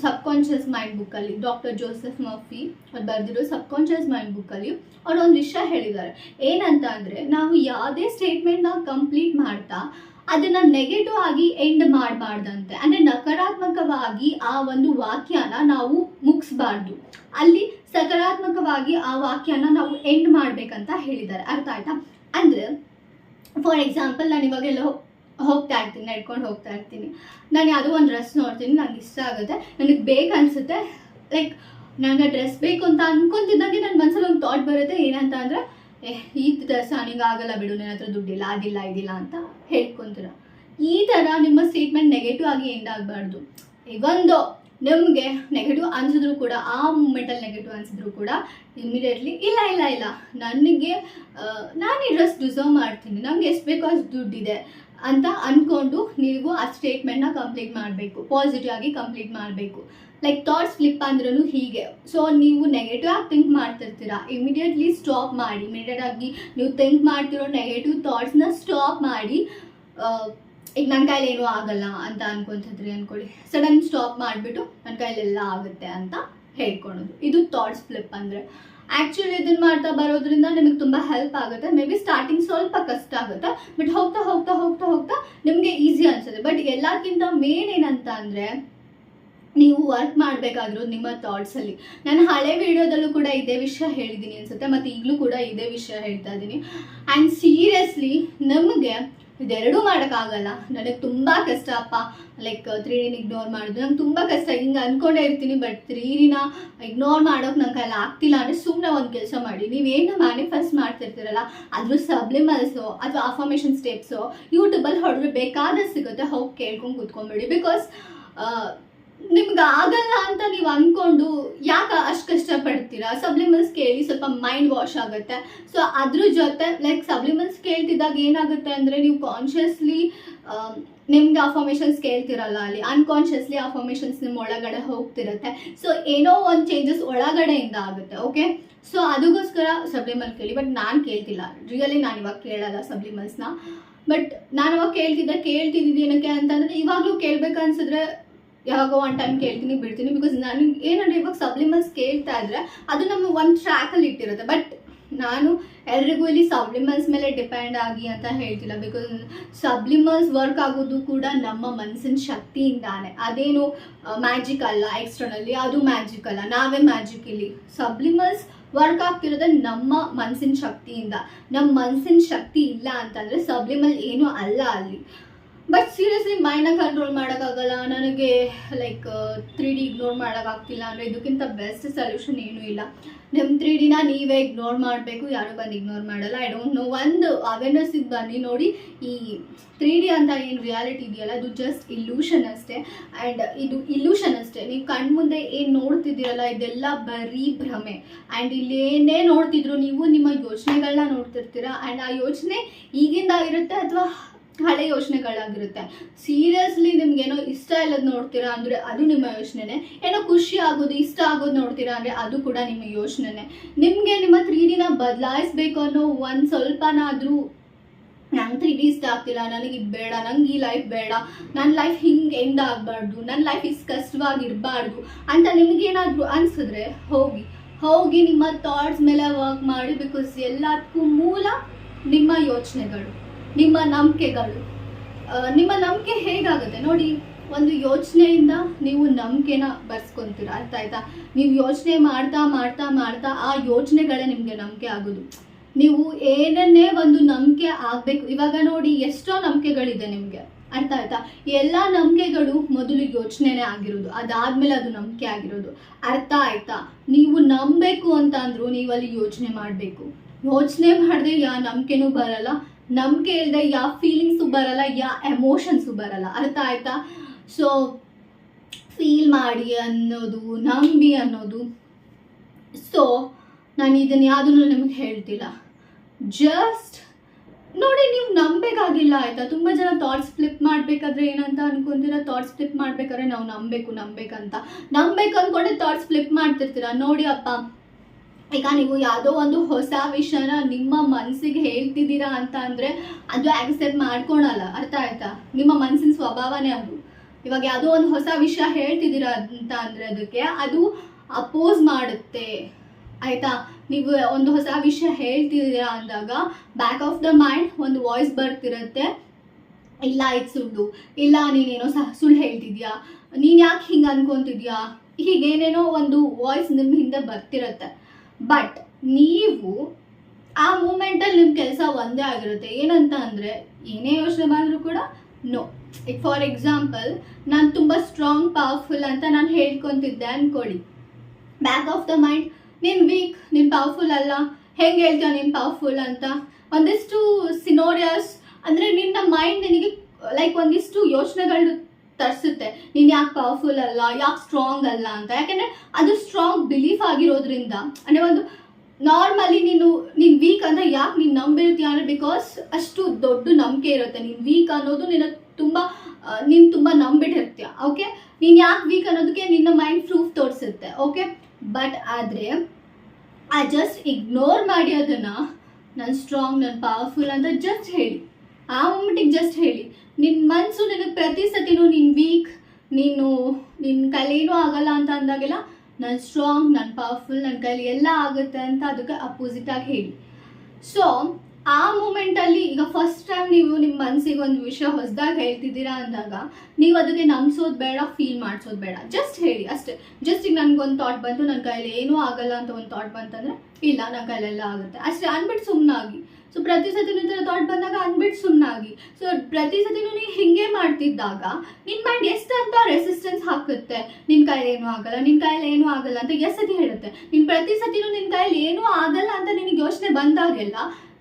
ಸಬ್ಕಾನ್ಷಿಯಸ್ ಮೈಂಡ್ ಬುಕ್ಕಲ್ಲಿ ಡಾಕ್ಟರ್ ಜೋಸೆಫ್ ಮಫಿ ಅವ್ರು ಬರೆದಿರೋ ಸಬ್ಕಾನ್ಷಿಯಸ್ ಮೈಂಡ್ ಬುಕ್ಕಲ್ಲಿ ಅವ್ರು ಒಂದು ವಿಷಯ ಹೇಳಿದ್ದಾರೆ. ಏನಂತ ಅಂದರೆ, ನಾವು ಯಾವುದೇ ಸ್ಟೇಟ್ಮೆಂಟ್ನ ಕಂಪ್ಲೀಟ್ ಮಾಡ್ತಾ ಅದನ್ನ ನೆಗೆಟಿವ್ ಆಗಿ ಎಂಡ್ ಮಾಡಬಾರ್ದಂತೆ. ಅಂದರೆ ನಕಾರಾತ್ಮಕವಾಗಿ ಆ ಒಂದು ವಾಕ್ಯನ ನಾವು ಮುಗಿಸ್ಬಾರ್ದು. ಅಲ್ಲಿ ಸಕಾರಾತ್ಮಕವಾಗಿ ಆ ವಾಕ್ಯನ ನಾವು ಎಂಡ್ ಮಾಡಬೇಕಂತ ಹೇಳಿದ್ದಾರೆ. ಅರ್ಥ ಆಯ್ತಾ? ಅಂದರೆ ಫಾರ್ ಎಕ್ಸಾಂಪಲ್ ನಾನು ಇವಾಗೆಲ್ಲ ಹೋಗ್ತಾ ಇರ್ತೀನಿ, ನಡ್ಕೊಂಡು ಹೋಗ್ತಾ ಇರ್ತೀನಿ. ನಾನು ಯಾವುದೋ ಒಂದು ಡ್ರೆಸ್ ನೋಡ್ತೀನಿ ನನಗೆ ಇಷ್ಟ ಆಗುತ್ತೆ. ನನಗೆ ಬೇಕು ಅನಿಸುತ್ತೆ ಲೈಕ್ ನನಗೆ ಡ್ರೆಸ್ ಬೇಕು ಅಂತ ಅನ್ಕೊಂತಿದ್ದಂಗೆ ನನ್ನ ಮನಸ್ಸಲ್ಲಿ ಒಂದು ಥಾಟ್ ಬರುತ್ತೆ. ಏನಂತ ಅಂದರೆ ಈ ಡ್ರೆಸ್ ನನಗೆ ಆಗಲ್ಲ ಬಿಡು ನನ್ನ ಹತ್ರ ದುಡ್ಡಿಲ್ಲ ಅದಿಲ್ಲ ಇದಿಲ್ಲ ಅಂತ. ಹೇಳ್ಕೊಂತೀರ ಈ ಥರ ನಿಮ್ಮ ಸ್ಟೇಟ್ಮೆಂಟ್ ನೆಗೆಟಿವ್ ಆಗಿ ಎಂಡ್ ಆಗಬಾರ್ದು. ಇವೊಂದು ನಿಮಗೆ ನೆಗೆಟಿವ್ ಅನ್ಸಿದ್ರು ಕೂಡ, ಆ ಮೂಮೆಂಟಲ್ಲಿ ನೆಗೆಟಿವ್ ಅನ್ಸಿದ್ರು ಕೂಡ ಇಮಿಡಿಯೇಟ್ಲಿ ಇಲ್ಲ ಇಲ್ಲ ಇಲ್ಲ. ನನಗೆ ನಾನು ಈ ಡ್ರೆಸ್ ಡಿಸರ್ವ್ ಮಾಡ್ತೀನಿ. ನಮ್ಗೆ ಎಷ್ಟು ಬೇಕೋ ಅಷ್ಟು ದುಡ್ಡಿದೆ. ಅಂತ ಅಂದ್ಕೊಂಡು ನೀವು ಆ ಸ್ಟೇಟ್ಮೆಂಟ್ನ ಕಂಪ್ಲೀಟ್ ಮಾಡಬೇಕು. ಪಾಸಿಟಿವ್ ಆಗಿ ಕಂಪ್ಲೀಟ್ ಮಾಡಬೇಕು. ಲೈಕ್ ಥಾಟ್ಸ್ ಫ್ಲಿಪ್ ಅಂದ್ರೂ ಹೀಗೆ. ಸೊ ನೀವು ನೆಗೆಟಿವ್ ಆಗಿ ಥಿಂಕ್ ಮಾಡ್ತಿರ್ತೀರಾ. ಇಮಿಡಿಯೇಟ್ಲಿ ಸ್ಟಾಪ್ ಮಾಡಿ. ಇಮಿಡಿಯೇಟ್ ಆಗಿ ನೀವು ಥಿಂಕ್ ಮಾಡ್ತಿರೋ ನೆಗೆಟಿವ್ ಥಾಟ್ಸ್ನ ಸ್ಟಾಪ್ ಮಾಡಿ. ಈಗ ನನ್ನ ಕೈಲಿ ಏನೂ ಆಗಲ್ಲ ಅಂತ ಅನ್ಕೊಂತಿದ್ರಿ ಅನ್ಕೊಳ್ಳಿ. ಸಡನ್ ಸ್ಟಾಪ್ ಮಾಡಿಬಿಟ್ಟು ನನ್ನ ಕೈಲೆಲ್ಲ ಆಗುತ್ತೆ ಅಂತ ಹೇಳ್ಕೊಳೋದು ಇದು ಥಾಟ್ಸ್ ಫ್ಲಿಪ್ ಅಂದರೆ. ಆ್ಯಕ್ಚುಲಿ ಇದನ್ನ ಮಾಡ್ತಾ ಬರೋದ್ರಿಂದ ನಿಮಗೆ ತುಂಬ ಹೆಲ್ಪ್ ಆಗುತ್ತೆ. ಮೇ ಬಿ ಸ್ಟಾರ್ಟಿಂಗ್ ಸ್ವಲ್ಪ ಕಷ್ಟ ಆಗುತ್ತೆ ಬಟ್ ಹೋಗ್ತಾ ಹೋಗ್ತಾ ಹೋಗ್ತಾ ಹೋಗ್ತಾ ನಿಮಗೆ ಈಸಿ ಅನ್ಸುತ್ತೆ. ಬಟ್ ಎಲ್ಲಕ್ಕಿಂತ ಮೇನ್ ಏನಂತ ಅಂದರೆ, ನೀವು ವರ್ಕ್ ಮಾಡಬೇಕಾಗಿರೋದು ನಿಮ್ಮ ಥಾಟ್ಸಲ್ಲಿ ನಾನು ಹಳೆ ವಿಡಿಯೋದಲ್ಲೂ ಕೂಡ ಇದೇ ವಿಷಯ ಹೇಳಿದ್ದೀನಿ ಅನ್ಸುತ್ತೆ, ಮತ್ತು ಈಗಲೂ ಕೂಡ ಇದೇ ವಿಷಯ ಹೇಳ್ತಾ ಇದ್ದೀನಿ. ಆ್ಯಂಡ್ ಸೀರಿಯಸ್ಲಿ ನಮಗೆ ಇದೆರಡೂ ಮಾಡೋಕ್ಕಾಗಲ್ಲ. ನನಗೆ ತುಂಬ ಕಷ್ಟ ಅಪ್ಪ. ಲೈಕ್ ತ್ರೀ ಡಿನ ಇಗ್ನೋರ್ ಮಾಡೋದು. ನಂಗೆ ತುಂಬ ಕಷ್ಟ. ಹಿಂಗೆ ಅಂದ್ಕೊಂಡೇ ಇರ್ತೀನಿ ಬಟ್ ತ್ರೀ ಡಿನ ಇಗ್ನೋರ್ ಮಾಡೋಕೆ ನಂಗೆ ಅಲ್ಲಿ ಆಗ್ತಿಲ್ಲ ಅಂದರೆ ಸುಮ್ಮನೆ ಒಂದು ಕೆಲಸ ಮಾಡಿ. ನೀವೇನು ಮ್ಯಾನಿಫೆಸ್ಟ್ ಮಾಡ್ತಿರ್ತೀರಲ್ಲ ಅದ್ರ ಸಬ್ಲಿಮಲ್ಸು ಅಥವಾ ಅಫರ್ಮೇಷನ್ ಸ್ಟೆಪ್ಸು ಯೂಟ್ಯೂಬಲ್ಲಿ ಹೊಡೆದ್ರೆ ಬೇಕಾದಷ್ಟು ಸಿಗುತ್ತೆ. ಹೋಗಿ ಕೇಳ್ಕೊಂಡು ಕೂತ್ಕೊಂಬಿಡಿ. ಬಿಕಾಸ್ ನಿಮ್ಗೆ ಆಗಲ್ಲ ಅಂತ ನೀವು ಅಂದ್ಕೊಂಡು ಯಾಕೆ ಅಷ್ಟು ಕಷ್ಟಪಡ್ತೀರಾ? ಸಬ್ಲಿಮಲ್ಸ್ ಕೇಳಿ ಸ್ವಲ್ಪ ಮೈಂಡ್ ವಾಶ್ ಆಗುತ್ತೆ. ಸೊ ಅದ್ರ ಜೊತೆ ಲೈಕ್ ಸಬ್ಲಿಮಲ್ಸ್ ಕೇಳ್ತಿದ್ದಾಗ ಏನಾಗುತ್ತೆ ಅಂದರೆ ನೀವು ಕಾನ್ಷಿಯಸ್ಲಿ ನಿಮ್ಗೆ ಅಫಾರ್ಮೇಷನ್ಸ್ ಕೇಳ್ತಿರಲ್ಲ ಅಲ್ಲಿ. ಅನ್ಕಾನ್ಷಿಯಸ್ಲಿ ಅಫಾರ್ಮೇಷನ್ಸ್ ನಿಮ್ಮ ಒಳಗಡೆ ಹೋಗ್ತಿರುತ್ತೆ. ಸೊ ಏನೋ ಒಂದು ಚೇಂಜಸ್ ಒಳಗಡೆಯಿಂದ ಆಗುತ್ತೆ ಓಕೆ ಸೊ ಅದಕ್ಕೋಸ್ಕರ ಸಬ್ಲಿಮಲ್ ಕೇಳಿ. ಬಟ್ ನಾನು ಕೇಳ್ತಿಲ್ಲ. ರಿಯಲಿ ನಾನು ಇವಾಗ ಕೇಳಲ್ಲ ಸಬ್ಲಿಮಲ್ಸ್ನ ಬಟ್ ನಾನು ಅವಾಗ ಕೇಳ್ತಿದ್ದೆ ಕೇಳ್ತಿದ್ದಿದ್ದು ಏನಕ್ಕೆ ಅಂತಂದರೆ ಇವಾಗಲೂ ಕೇಳ್ಬೇಕು ಅನ್ಸಿದ್ರೆ ಯಾವಾಗೋ ಒನ್ ಟೈಮ್ ಕೇಳ್ತೀನಿ ಬಿಡ್ತೀನಿ ಬಿಕಾಸ್ ನನಗೆ ಏನಂದ್ರೆ ಇವಾಗ ಸಬ್ಲಿಮಲ್ಸ್ ಕೇಳ್ತಾ ಇದ್ರೆ ಅದು ನಮ್ಮ ಒಂದು ಟ್ರ್ಯಾಕಲ್ಲಿ ಇಟ್ಟಿರುತ್ತೆ. ಬಟ್ ನಾನು ಎಲ್ರಿಗೂ ಇಲ್ಲಿ ಸಬ್ಲಿಮಲ್ಸ್ ಮೇಲೆ ಡಿಪೆಂಡ್ ಆಗಿ ಅಂತ ಹೇಳ್ತಿಲ್ಲ ಬಿಕಾಸ್ ಸಬ್ಲಿಮಲ್ಸ್ ವರ್ಕ್ ಆಗೋದು ಕೂಡ ನಮ್ಮ ಮನಸ್ಸಿನ ಶಕ್ತಿಯಿಂದಾನೆ. ಅದೇನು ಮ್ಯಾಜಿಕ್ ಅಲ್ಲ ಎಕ್ಸ್ಟರ್ನಲ್ಲಿ ಅದು ಮ್ಯಾಜಿಕ್ ಅಲ್ಲ. ನಾವೇ ಮ್ಯಾಜಿಕ್ ಇಲ್ಲಿ. ಸಬ್ಲಿಮಲ್ಸ್ ವರ್ಕ್ ಆಗ್ತಿರೋದೇ ನಮ್ಮ ಮನಸ್ಸಿನ ಶಕ್ತಿಯಿಂದ. ನಮ್ಮ ಮನಸ್ಸಿನ ಶಕ್ತಿ ಇಲ್ಲ ಅಂತಂದರೆ ಸಬ್ಲಿಮಲ್ ಏನೂ ಅಲ್ಲ ಅಲ್ಲಿ. ಬಟ್ ಸೀರಿಯಸ್ಲಿ ಮೈಂಡ್ನ ಕಂಟ್ರೋಲ್ ಮಾಡೋಕ್ಕಾಗಲ್ಲ. ನನಗೆ ಲೈಕ್ ತ್ರೀ ಡಿ ಇಗ್ನೋರ್ ಮಾಡೋಕ್ಕಾಗ್ತಿಲ್ಲ ಅಂದರೆ ಇದಕ್ಕಿಂತ ಬೆಸ್ಟ್ ಸೊಲ್ಯೂಷನ್ ಏನೂ ಇಲ್ಲ. ನಿಮ್ಮ ತ್ರೀ ಡಿನ ನೀವೇ ಇಗ್ನೋರ್ ಮಾಡಬೇಕು, ಯಾರೂ ಬಂದು ಇಗ್ನೋರ್ ಮಾಡಲ್ಲ. ಐ ಡೋಂಟ್ ನೋ ಒಂದು ಅವೇರ್ನೆಸ್ಸಿಗೆ ಬನ್ನಿ ನೋಡಿ. ಈ ತ್ರೀ ಡಿ ಅಂತ ಏನು ರಿಯಾಲಿಟಿ ಇದೆಯಲ್ಲ, ಅದು ಜಸ್ಟ್ ಇಲ್ಯೂಷನ್ ಅಷ್ಟೇ. ಆ್ಯಂಡ್ ಇದು ಇಲ್ಯೂಷನ್ ಅಷ್ಟೇ. ನೀವು ಕಣ್ಮುಂದೆ ಏನು ನೋಡ್ತಿದ್ದೀರಲ್ಲ, ಇದೆಲ್ಲ ಬರೀ ಭ್ರಮೆ. ಆ್ಯಂಡ್ ಏನೇ ನೋಡ್ತಿದ್ರು ನೀವು ನಿಮ್ಮ ಯೋಚನೆಗಳನ್ನ ನೋಡ್ತಿರ್ತೀರ. ಆ್ಯಂಡ್ ಆ ಯೋಚನೆ ಈಗಿಂದ ಇರುತ್ತೆ ಅಥವಾ ಹಳೆ ಯೋಚನೆಗಳಾಗಿರುತ್ತೆ. ಸೀರಿಯಸ್ಲಿ ನಿಮ್ಗೇನೋ ಇಷ್ಟ ಇಲ್ಲದ್ ನೋಡ್ತೀರಾ ಅಂದರೆ ಅದು ನಿಮ್ಮ ಯೋಚನೆನೇ. ಏನೋ ಖುಷಿ ಆಗೋದು, ಇಷ್ಟ ಆಗೋದು ನೋಡ್ತೀರಾ ಅಂದರೆ ಅದು ಕೂಡ ನಿಮ್ಮ ಯೋಚನೆನೇ. ನಿಮಗೆ ನಿಮ್ಮ ತ್ರೀ ಡಿನ ಬದಲಾಯಿಸ್ಬೇಕು ಅನ್ನೋ ಒಂದು ಸ್ವಲ್ಪನಾದರೂ ನಂಗೆ ತ್ರೀ ಡಿ ಇಷ್ಟ ಆಗ್ತಿಲ್ಲ, ನನಗೆ ಇದು ಬೇಡ, ನಂಗೆ ಈ ಲೈಫ್ ಬೇಡ ನನ್ನ ಲೈಫ್ ಹಿಂಗೆ ಎಂಡ್ ಆಗಬಾರ್ದು ನನ್ನ ಲೈಫ್ ಇಷ್ಟು ಕಷ್ಟವಾಗಿರಬಾರ್ದು ಅಂತ ನಿಮಗೇನಾದರೂ ಅನಿಸಿದ್ರೆ ಹೋಗಿ. ಹೋಗಿ ನಿಮ್ಮ ಥಾಟ್ಸ್ ಮೇಲೆ ವರ್ಕ್ ಮಾಡಿ ಬಿಕಾಸ್ ಎಲ್ಲದಕ್ಕೂ ಮೂಲ ನಿಮ್ಮ ಯೋಚನೆಗಳು. ನಿಮ್ಮ ನಂಬಿಕೆಗಳು. ನಿಮ್ಮ ನಂಬಿಕೆ ಹೇಗಾಗುತ್ತೆ? ನೋಡಿ, ಒಂದು ಯೋಚನೆಯಿಂದ ನೀವು ನಂಬಿಕೆನ ಬರ್ಸ್ಕೊಂತೀರ, ಅರ್ಥ ಆಯ್ತಾ? ನೀವು ಯೋಚನೆ ಮಾಡ್ತಾ ಮಾಡ್ತಾ ಮಾಡ್ತಾ ಆ ಯೋಚನೆಗಳೇ ನಿಮಗೆ ನಂಬಿಕೆ ಆಗೋದು. ನೀವು ಏನನ್ನೇ ಒಂದು ನಂಬಿಕೆ ಆಗಬೇಕು, ಇವಾಗ ನೋಡಿ ಎಷ್ಟೋ ನಂಬಿಕೆಗಳಿದೆ ನಿಮಗೆ, ಅರ್ಥ ಆಯ್ತಾ? ಎಲ್ಲ ನಂಬಿಕೆಗಳು ಮೊದಲು ಯೋಚನೆನೇ ಆಗಿರೋದು, ಅದಾದ್ಮೇಲೆ ಅದು ನಂಬಿಕೆ ಆಗಿರೋದು. ಅರ್ಥ ಆಯ್ತಾ? ನೀವು ನಂಬಬೇಕು ಅಂತ ಅಂದ್ರು ನೀವು ಅಲ್ಲಿ ಯೋಚನೆ ಮಾಡಬೇಕು. ಯೋಚನೆ ಮಾಡಿದ್ರೆ ಯಾ ನಂಬಿಕೆನೂ ಬರಲ್ಲ ನಂಬಿಕೆ ಇಲ್ಲದೆ ಯಾವ ಫೀಲಿಂಗ್ಸು ಬರಲ್ಲ ಯಾವ ಎಮೋಷನ್ಸು ಬರಲ್ಲ. ಅರ್ಥ ಆಯ್ತಾ? ಸೊ ಫೀಲ್ ಮಾಡಿ ಅನ್ನೋದು, ನಂಬಿ ಅನ್ನೋದು. ಸೊ ನಾನು ಇದನ್ನು ಯಾವುದನ್ನು ನಿಮಗೆ ಹೇಳ್ತಿಲ್ಲ. ಜಸ್ಟ್ ನೋಡಿ ನೀವು ನಂಬೇಕಾಗಿಲ್ಲ ಆಯ್ತಾ? ತುಂಬ ಜನ ಥಾಟ್ಸ್ ಫ್ಲಿಪ್ ಮಾಡಬೇಕಾದ್ರೆ ಏನಂತ ಅನ್ಕೊಂತೀರ? ಥಾಟ್ಸ್ ಫ್ಲಿಪ್ ಮಾಡ್ಬೇಕಾದ್ರೆ ನಾವು ನಂಬಬೇಕು ನಂಬೇಕಂತ. ನಂಬೇಕು ಅಂದ್ಕೊಂಡೆ ಥಾಟ್ಸ್ ಫ್ಲಿಪ್ ಮಾಡ್ತಿರ್ತೀರ? ನೋಡಿ ಅಪ್ಪ. ಈಗ ನೀವು ಯಾವುದೋ ಒಂದು ಹೊಸ ವಿಷಯನ ನಿಮ್ಮ ಮನಸ್ಸಿಗೆ ಹೇಳ್ತಿದ್ದೀರಾ ಅಂತ ಅಂದರೆ ಅದು ಆಕ್ಸೆಪ್ಟ್ ಮಾಡ್ಕೊಳಲ್ಲ. ಅರ್ಥ ಆಯ್ತಾ? ನಿಮ್ಮ ಮನಸ್ಸಿನ ಸ್ವಭಾವನೇ ಅದು. ಇವಾಗ ಯಾವುದೋ ಒಂದು ಹೊಸ ವಿಷಯ ಹೇಳ್ತಿದ್ದೀರಾ ಅಂತ ಅಂದರೆ ಅದಕ್ಕೆ ಅದು ಅಪೋಸ್ ಮಾಡುತ್ತೆ. ಆಯಿತಾ? ನೀವು ಒಂದು ಹೊಸ ವಿಷಯ ಹೇಳ್ತಿದ್ದೀರಾ ಅಂದಾಗ ಬ್ಯಾಕ್ ಆಫ್ ದ ಮೈಂಡ್ ಒಂದು ವಾಯ್ಸ್ ಬರ್ತಿರುತ್ತೆ. ಇಲ್ಲ, ಇದು ಸುಳ್ಳು. ಇಲ್ಲ, ನೀನೇನೋ ಸಹ ಸುಳ್ಳು ಹೇಳ್ತಿದ್ಯಾ? ನೀನು ಯಾಕೆ ಹಿಂಗೆ ಅನ್ಕೊತಿದ್ಯಾ? ಹೀಗೇನೇನೋ ಒಂದು ವಾಯ್ಸ್ ನಿಮ್ಮ ಹಿಂದೆ ಬರ್ತಿರತ್ತೆ. ಬಟ್ ನೀವು ಆ ಮೂಮೆಂಟಲ್ಲಿ ನಿಮ್ಮ ಕೆಲಸ ಒಂದೇ ಆಗಿರುತ್ತೆ. ಏನಂತ ಅಂದರೆ, ಏನೇ ಯೋಚನೆ ಮಾಡಿದ್ರು ಕೂಡ ನೋ ಈಗ ಫಾರ್ ಎಕ್ಸಾಂಪಲ್ ನಾನು ತುಂಬ ಸ್ಟ್ರಾಂಗ್ ಪವರ್ಫುಲ್ ಅಂತ ನಾನು ಹೇಳ್ಕೊತಿದ್ದೆ ಅಂದ್ಕೊಳ್ಳಿ ಬ್ಯಾಕ್ ಆಫ್ ದ ಮೈಂಡ್ ನೀನು ವೀಕ್ ನೀನು ಪವರ್ಫುಲ್ ಅಲ್ಲ, ಹೆಂಗೆ ಹೇಳ್ತೀಯ ನೀನು ಪವರ್ಫುಲ್ ಅಂತ. ಒಂದಿಷ್ಟು ಸಿನೋರಿಯಸ್ ಅಂದರೆ ನಿನ್ನ ಮೈಂಡ್ ನಿನಗೆ ಲೈಕ್ ಒಂದಿಷ್ಟು ಯೋಚನೆಗಳು ತರಿಸುತ್ತೆ. ನೀನು ಯಾಕೆ ಪವರ್ಫುಲ್ ಅಲ್ಲ, ಯಾಕೆ ಸ್ಟ್ರಾಂಗ್ ಅಲ್ಲ ಅಂತ. ಯಾಕೆಂದರೆ ಅದು ಸ್ಟ್ರಾಂಗ್ ಬಿಲೀಫ್ ಆಗಿರೋದ್ರಿಂದ. ಅಂದರೆ ಒಂದು ನಾರ್ಮಲಿ ನೀನು ನೀನು ವೀಕ್ ಅಂದರೆ ಯಾಕೆ ನೀನು ನಂಬಿರ್ತೀಯ ಅಂದರೆ ಬಿಕಾಸ್ ಅಷ್ಟು ದೊಡ್ಡ ನಂಬಿಕೆ ಇರುತ್ತೆ. ನೀನು ವೀಕ್ ಅನ್ನೋದು ನಿನ್ನ ತುಂಬ ನೀನು ತುಂಬ ನಂಬಿಟ್ಟಿರ್ತೀಯ. ಓಕೆ ನೀನು ಯಾಕೆ ವೀಕ್ ಅನ್ನೋದಕ್ಕೆ ನಿನ್ನ ಮೈಂಡ್ ಪ್ರೂಫ್ ತೋರಿಸುತ್ತೆ. ಓಕೆ ಬಟ್ ಆದರೆ ಆ ಜಸ್ಟ್ ಇಗ್ನೋರ್ ಮಾಡಿ ಅದನ್ನು ನಾನು ಸ್ಟ್ರಾಂಗ್ ನಾನು ಪವರ್ಫುಲ್ ಅಂತ ಜಸ್ಟ್ ಹೇಳಿ. ಆ ಮೂಮೆಂಟಿಗೆ ಜಸ್ಟ್ ಹೇಳಿ. ನಿನ್ನ ಮನಸ್ಸು ನಿನಗೆ ಪ್ರತಿ ಸತಿನೂ ನೀನು ವೀಕ್ ನೀನು ನಿನ್ನ ಕೈಲಿ ಏನೂ ಆಗಲ್ಲ ಅಂತ ಅಂದಾಗೆಲ್ಲ ನಾನು ಸ್ಟ್ರಾಂಗ್ ನಾನು ಪವರ್ಫುಲ್ ನನ್ನ ಕೈಲಿ ಎಲ್ಲ ಆಗುತ್ತೆ ಅಂತ ಅದಕ್ಕೆ ಅಪೋಸಿಟ್ ಆಗಿ ಹೇಳಿ. ಸೊ ಆ ಮೂಮೆಂಟಲ್ಲಿ ಈಗ ಫಸ್ಟ್ ಟೈಮ್ ನೀವು ನಿಮ್ಮ ಮನಸ್ಸಿಗೆ ಒಂದು ವಿಷಯ ಹೊಸದಾಗಿ ಹೇಳ್ತಿದ್ದೀರಾ ಅಂದಾಗ ನೀವು ಅದಕ್ಕೆ ನಂಬಿಸೋದು ಬೇಡ ಫೀಲ್ ಮಾಡಿಸೋದು ಬೇಡ. ಜಸ್ಟ್ ಹೇಳಿ ಅಷ್ಟೇ. ಜಸ್ಟ್ ಈಗ ನನಗೊಂದು ಥಾಟ್ ಬಂತು ನನ್ನ ಕೈಲಿ ಏನೂ ಆಗಲ್ಲ ಅಂತ ಒಂದು ಥಾಟ್ ಬಂತಂದರೆ ಇಲ್ಲ ನನ್ನ ಕೈಲೆಲ್ಲ ಆಗುತ್ತೆ. ಅಷ್ಟೇ ಅಂದ್ಬಿಟ್ಟು ಸುಮ್ಮನಾಗಿ ಸೊ ಪ್ರತಿ ಸತಿನೂ ಈ ಥರ ಥಾಟ್ ಬಂದಾಗ ಅಂದ್ಬಿಟ್ಟು ಸುಮ್ಮನಾಗಿ ಸೊ ಪ್ರತಿ ಸತಿನೂ ನೀನು ಹಿಂಗೆ ಮಾಡ್ತಿದ್ದಾಗ ನಿನ್ನ ಮೈಂಡ್ ಎಷ್ಟು ಅಂತ ರೆಸಿಸ್ಟೆನ್ಸ್ ಹಾಕುತ್ತೆ? ನಿನ್ನ ಕೈಲಿ ಏನೂ ಆಗಲ್ಲ ನಿನ್ನ ಕೈಲಿ ಏನೂ ಆಗಲ್ಲ ಅಂತ ಎಷ್ಟು ಸತಿ ಹೇಳುತ್ತೆ? ನಿನ್ನ ಪ್ರತಿ ಸತಿನೂ ನಿನ್ನ ಕೈಲಿ ಏನೂ ಆಗಲ್ಲ ಅಂತ ನಿನಗೆ ಯೋಚನೆ ಬಂದಾಗೆಲ್ಲ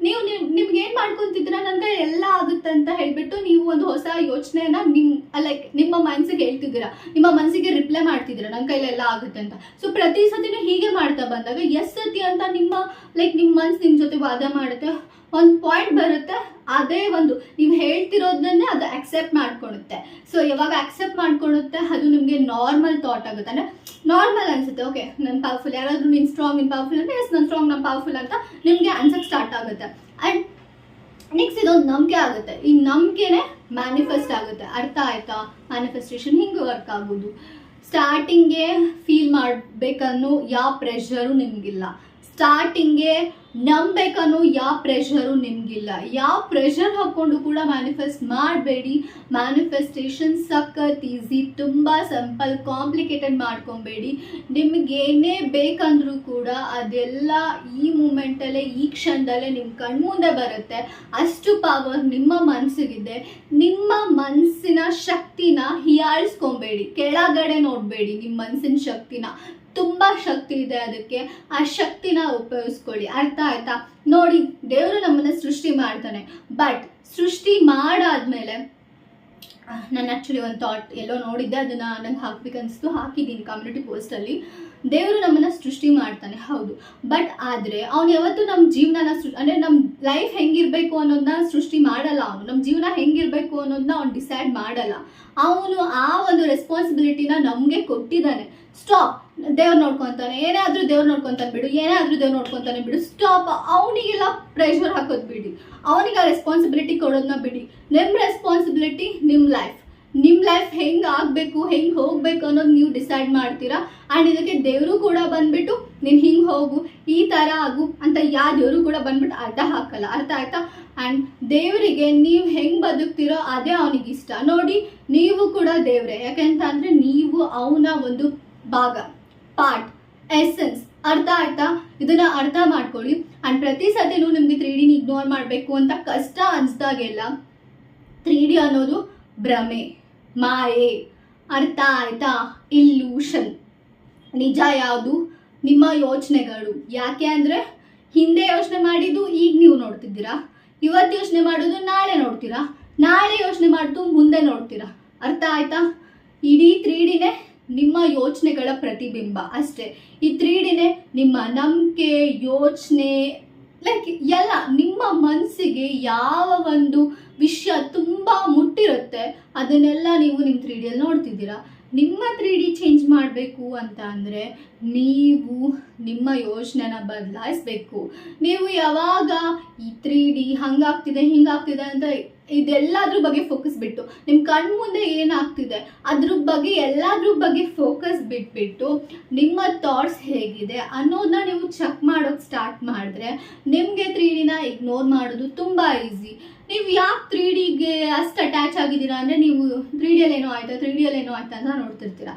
ನೀವು ನೀವು ನಿಮ್ಗೆ ಏನು ಮಾಡ್ಕೊಂತಿದ್ದೀರಾ? ನನ್ನ ಕೈ ಎಲ್ಲ ಆಗುತ್ತೆ ಅಂತ ಹೇಳ್ಬಿಟ್ಟು ನೀವು ಒಂದು ಹೊಸ ಯೋಚನೆನ ನಿಮ್ಮ ಲೈಕ್ ನಿಮ್ಮ ಮನಸ್ಸಿಗೆ ಹೇಳ್ತಿದ್ದೀರ? ನಿಮ್ಮ ಮನಸ್ಸಿಗೆ ರಿಪ್ಲೈ ಮಾಡ್ತಿದ್ದೀರಾ? ನನ್ನ ಎಲ್ಲ ಆಗುತ್ತೆ ಅಂತ. ಸೊ ಪ್ರತಿ ಸತಿನೂ ಹೀಗೆ ಮಾಡ್ತಾ ಬಂದಾಗ ಎಷ್ಟು ಸತಿ ಅಂತ ನಿಮ್ಮ ಲೈಕ್ ನಿಮ್ಮ ಮನ್ಸು ನಿಮ್ಮ ಜೊತೆ ವಾದ ಮಾಡುತ್ತೆ? ಒಂದು ಪಾಯಿಂಟ್ ಬರುತ್ತೆ, ಅದೇ ಒಂದು. ನೀವು ಹೇಳ್ತಿರೋದನ್ನೇ ಅದು ಅಕ್ಸೆಪ್ಟ್ ಮಾಡ್ಕೊಳುತ್ತೆ. ಸೊ ಯಾವಾಗ ಅಕ್ಸೆಪ್ಟ್ ಮಾಡ್ಕೊಳುತ್ತೆ, ಅದು ನಿಮಗೆ ನಾರ್ಮಲ್ ಥಾಟ್ ಆಗುತ್ತೆ. ಅಂದರೆ ನಾರ್ಮಲ್ ಅನಿಸುತ್ತೆ ಓಕೆ ನನ್ನ ಪವರ್ಫುಲ್ ಯಾರಾದರೂ ನೀನು ಸ್ಟ್ರಾಂಗ್ ನೀನು ಪವರ್ಫುಲ್ ಅಂದರೆ ಎಸ್ ನಾನು ಸ್ಟ್ರಾಂಗ್ ನಾನು ಪವರ್ಫುಲ್ ಅಂತ ನಿಮಗೆ ಅನ್ಸಕ್ಕೆ ಸ್ಟಾರ್ಟ್ ಆಗುತ್ತೆ. ಆ್ಯಂಡ್ ನೆಕ್ಸ್ಟ್ ಇದೊಂದು ನಂಬಿಕೆ ಆಗುತ್ತೆ. ಈ ನಂಬಿಕೆನೇ ಮ್ಯಾನಿಫೆಸ್ಟ್ ಆಗುತ್ತೆ. ಅರ್ಥ ಆಯ್ತಾ? ಮ್ಯಾನಿಫೆಸ್ಟೇಷನ್ ಹಿಂಗೆ ವರ್ಕ್ ಆಗೋದು. ಸ್ಟಾರ್ಟಿಂಗ್ಗೆ ಫೀಲ್ ಮಾಡಬೇಕನ್ನೋ ಯಾವ ಪ್ರೆಷರು ನಿಮಗಿಲ್ಲ. ಸ್ಟಾರ್ಟಿಂಗ್ಗೆ ನಂಬೇಕನ್ನೋ ಯಾವ ಪ್ರೆಷರು ನಿಮಗಿಲ್ಲ. ಯಾವ ಪ್ರೆಷರ್ ಹಾಕ್ಕೊಂಡು ಕೂಡ ಮ್ಯಾನಿಫೆಸ್ಟ್ ಮಾಡಬೇಡಿ. ಮ್ಯಾನಿಫೆಸ್ಟೇಷನ್ ಸಖತ್ ಈಸಿ ತುಂಬ ಸಿಂಪಲ್ ಕಾಂಪ್ಲಿಕೇಟೆಡ್ ಮಾಡ್ಕೊಬೇಡಿ. ನಿಮಗೇನೇ ಬೇಕಂದ್ರೂ ಕೂಡ ಅದೆಲ್ಲ ಈ ಮೂಮೆಂಟಲ್ಲೇ ಈ ಕ್ಷಣದಲ್ಲೇ ನಿಮ್ಮ ಕಣ್ಮುಂದೆ ಬರುತ್ತೆ. ಅಷ್ಟು ಪವರ್ ನಿಮ್ಮ ಮನಸ್ಸಿಗಿದೆ ನಿಮ್ಮ ಮನಸ್ಸಿನ ಶಕ್ತಿನ ಹೀಯಾಳಿಸ್ಕೊಬೇಡಿ. ಕೆಳಗಡೆ ನೋಡಬೇಡಿ ನಿಮ್ಮ ಮನಸ್ಸಿನ ಶಕ್ತಿನ. ತುಂಬ ಶಕ್ತಿ ಇದೆ ಅದಕ್ಕೆ. ಆ ಶಕ್ತಿನ ಉಪಯೋಗಿಸ್ಕೊಳ್ಳಿ. ಅರ್ಥ ಆಯ್ತಾ? ನೋಡಿ, ದೇವರು ನಮ್ಮನ್ನ ಸೃಷ್ಟಿ ಮಾಡ್ತಾನೆ. ಬಟ್ ಸೃಷ್ಟಿ ಮಾಡಾದ್ಮೇಲೆ ನಾನು ಆ್ಯಕ್ಚುಲಿ ಒಂದು ಥಾಟ್ ಎಲ್ಲೋ ನೋಡಿದ್ದೆ, ಅದನ್ನು ನಂಗೆ ಹಾಕ್ಬೇಕನ್ನಿಸ್ತು ಹಾಕಿದ್ದೀನಿ ಕಮ್ಯುನಿಟಿ ಪೋಸ್ಟಲ್ಲಿ ದೇವರು ನಮ್ಮನ್ನ ಸೃಷ್ಟಿ ಮಾಡ್ತಾನೆ, ಹೌದು. ಬಟ್ ಆದರೆ ಅವನು ಯಾವತ್ತೂ ನಮ್ಮ ಜೀವನನ ಸೃ, ಅಂದರೆ ನಮ್ಮ ಲೈಫ್ ಹೆಂಗಿರಬೇಕು ಅನ್ನೋದನ್ನ ಸೃಷ್ಟಿ ಮಾಡಲ್ಲ ಅವನು. ನಮ್ಮ ಜೀವನ ಹೆಂಗಿರಬೇಕು ಅನ್ನೋದನ್ನ ಅವ್ನು ಡಿಸೈಡ್ ಮಾಡಲ್ಲ. ಅವನು ಆ ಒಂದು ರೆಸ್ಪಾನ್ಸಿಬಿಲಿಟಿನ ನಮಗೆ ಕೊಟ್ಟಿದ್ದಾನೆ. ಸ್ಟಾಪ್ ದೇವ್ರು ನೋಡ್ಕೊತಾನೆ. ಏನೇ ಆದ್ರೂ ದೇವ್ರು ನೋಡ್ಕೊತಾನೆ ಬಿಡು. ಏನೇ ಆದ್ರೂ ದೇವ್ರು ನೋಡ್ಕೊತಾನೆ ಬಿಡು. ಸ್ಟಾಪ್ ಅವನಿಗೆಲ್ಲ ಪ್ರೆಷರ್ ಹಾಕೋದು ಬಿಡಿ. ಅವನಿಗೆ ಆ ರೆಸ್ಪಾನ್ಸಿಬಿಲಿಟಿ ಕೊಡೋದನ್ನ ಬಿಡಿ. ನಿಮ್ಮ ರೆಸ್ಪಾನ್ಸಿಬಿಲಿಟಿ ನಿಮ್ಮ ಲೈಫ್ ನಿಮ್ಮ ಲೈಫ್ ಹೆಂಗೆ ಆಗಬೇಕು, ಹೆಂಗೆ ಹೋಗಬೇಕು ಅನ್ನೋದು ನೀವು ಡಿಸೈಡ್ ಮಾಡ್ತೀರಾ? ಆ್ಯಂಡ್ ಇದಕ್ಕೆ ದೇವರು ಕೂಡ ಬಂದ್ಬಿಟ್ಟು, ನೀನು ಹಿಂಗೆ ಹೋಗು, ಈ ಥರ ಆಗು ಅಂತ ಯಾವ ದೇವರು ಕೂಡ ಬಂದ್ಬಿಟ್ಟು ಅಡ್ಡ ಹಾಕಲ್ಲ. ಅರ್ಥ ಆಯ್ತಾ? ಆ್ಯಂಡ್ ದೇವರಿಗೆ ನೀವು ಹೆಂಗೆ ಬದುಕ್ತಿರೋ ಅದೇ ಅವನಿಗೆ ಇಷ್ಟ ನೋಡಿ, ನೀವು ಕೂಡ ದೇವ್ರೆ. ಯಾಕೆಂತ ಅಂದರೆ ನೀವು ಅವನ ಒಂದು ಭಾಗ, ಪಾರ್ಟ್ ಎಸೆನ್ಸ್ ಅರ್ಥ ಆಯ್ತಾ ಇದನ್ನ ಅರ್ಥ ಮಾಡ್ಕೊಳ್ಳಿ. ಅಂಡ್ ಪ್ರತಿ ಸತಿನೂ ನಿಮ್ಗೆ ತ್ರೀ ಡಿನ ಇಗ್ನೋರ್ ಮಾಡಬೇಕು ಅಂತ ಕಷ್ಟ ಅನ್ಸ್ದಾಗೆಲ್ಲ ತ್ರೀ ಡಿ ಅನ್ನೋದು ಭ್ರಮೆ, ಮಾಯೆ, ಅರ್ಥ ಆಯ್ತಾ? ಇಲ್ಯೂಷನ್ ನಿಜ ಯಾವುದು? ನಿಮ್ಮ ಯೋಚನೆಗಳು. ಯಾಕೆ ಅಂದರೆ ಹಿಂದೆ ಯೋಚನೆ ಮಾಡಿದ್ದು ಈಗ ನೀವು ನೋಡ್ತಿದ್ದೀರಾ? ಇವತ್ತು ಯೋಚನೆ ಮಾಡೋದು ನಾಳೆ ನೋಡ್ತೀರಾ? ನಾಳೆ ಯೋಚನೆ ಮಾಡ್ತು ಮುಂದೆ ನೋಡ್ತೀರಾ? ಅರ್ಥ ಆಯ್ತಾ? ಇಡೀ ತ್ರೀ ಡಿನೇ ನಿಮ್ಮ ಯೋಚನೆಗಳ ಪ್ರತಿಬಿಂಬ ಅಷ್ಟೇ. ಈ ತ್ರೀ ಡಿನೇ ನಿಮ್ಮ ನಂಬಿಕೆ, ಯೋಚನೆ ಲೈಕ್ ಎಲ್ಲ ನಿಮ್ಮ ಮನಸ್ಸಿಗೆ ಯಾವ ಒಂದು ವಿಷಯ ತುಂಬ ಮುಟ್ಟಿರುತ್ತೆ, ಅದನ್ನೆಲ್ಲ ನೀವು ನಿಮ್ಮ ತ್ರೀ ಡಿಯಲ್ಲಿ ನೋಡ್ತಿದ್ದೀರಾ. ನಿಮ್ಮ ತ್ರೀ ಡಿ ಚೇಂಜ್ ಮಾಡಬೇಕು ಅಂತ ಅಂದರೆ ನೀವು ನಿಮ್ಮ ಯೋಚನೆನ ಬದಲಾಯಿಸ್ಬೇಕು. ನೀವು ಯಾವಾಗ ಈ ತ್ರೀ ಡಿ ಹಂಗಾಗ್ತಿದೆ, ಹಿಂಗಾಗ್ತಿದೆ ಅಂತ ಇದೆಲ್ಲದ್ರ ಬಗ್ಗೆ ಫೋಕಸ್ ಬಿಟ್ಟು ನಿಮ್ಮ ಕಣ್ಣು ಮುಂದೆ ಏನಾಗ್ತಿದೆ, ಅದ್ರ ಬಗ್ಗೆ, ಎಲ್ಲಾದ್ರ ಬಗ್ಗೆ ಫೋಕಸ್ ಬಿಟ್ಬಿಟ್ಟು, ನಿಮ್ಮ ಥಾಟ್ಸ್ ಹೇಗಿದೆ ಅನ್ನೋದನ್ನ ನೀವು ಚೆಕ್ ಮಾಡೋಕ್ಕೆ ಸ್ಟಾರ್ಟ್ ಮಾಡಿದ್ರೆ, ನಿಮಗೆ ತ್ರೀ ಡಿನ ಇಗ್ನೋರ್ ಮಾಡೋದು ತುಂಬ ಈಸಿ ನೀವು ಯಾಕೆ ತ್ರೀ ಡಿಗೆ ಅಷ್ಟು ಅಟ್ಯಾಚ್ ಆಗಿದ್ದೀರಾ ಅಂದರೆ ನೀವು ತ್ರೀ ಡಿಯಲ್ಲಿ ಏನೋ ಆಯ್ತಾ ತ್ರೀ ಡಿಯಲ್ಲಿ ಏನೋ ಆಯ್ತಾ ಅಂತ ನೋಡ್ತಿರ್ತೀರಾ.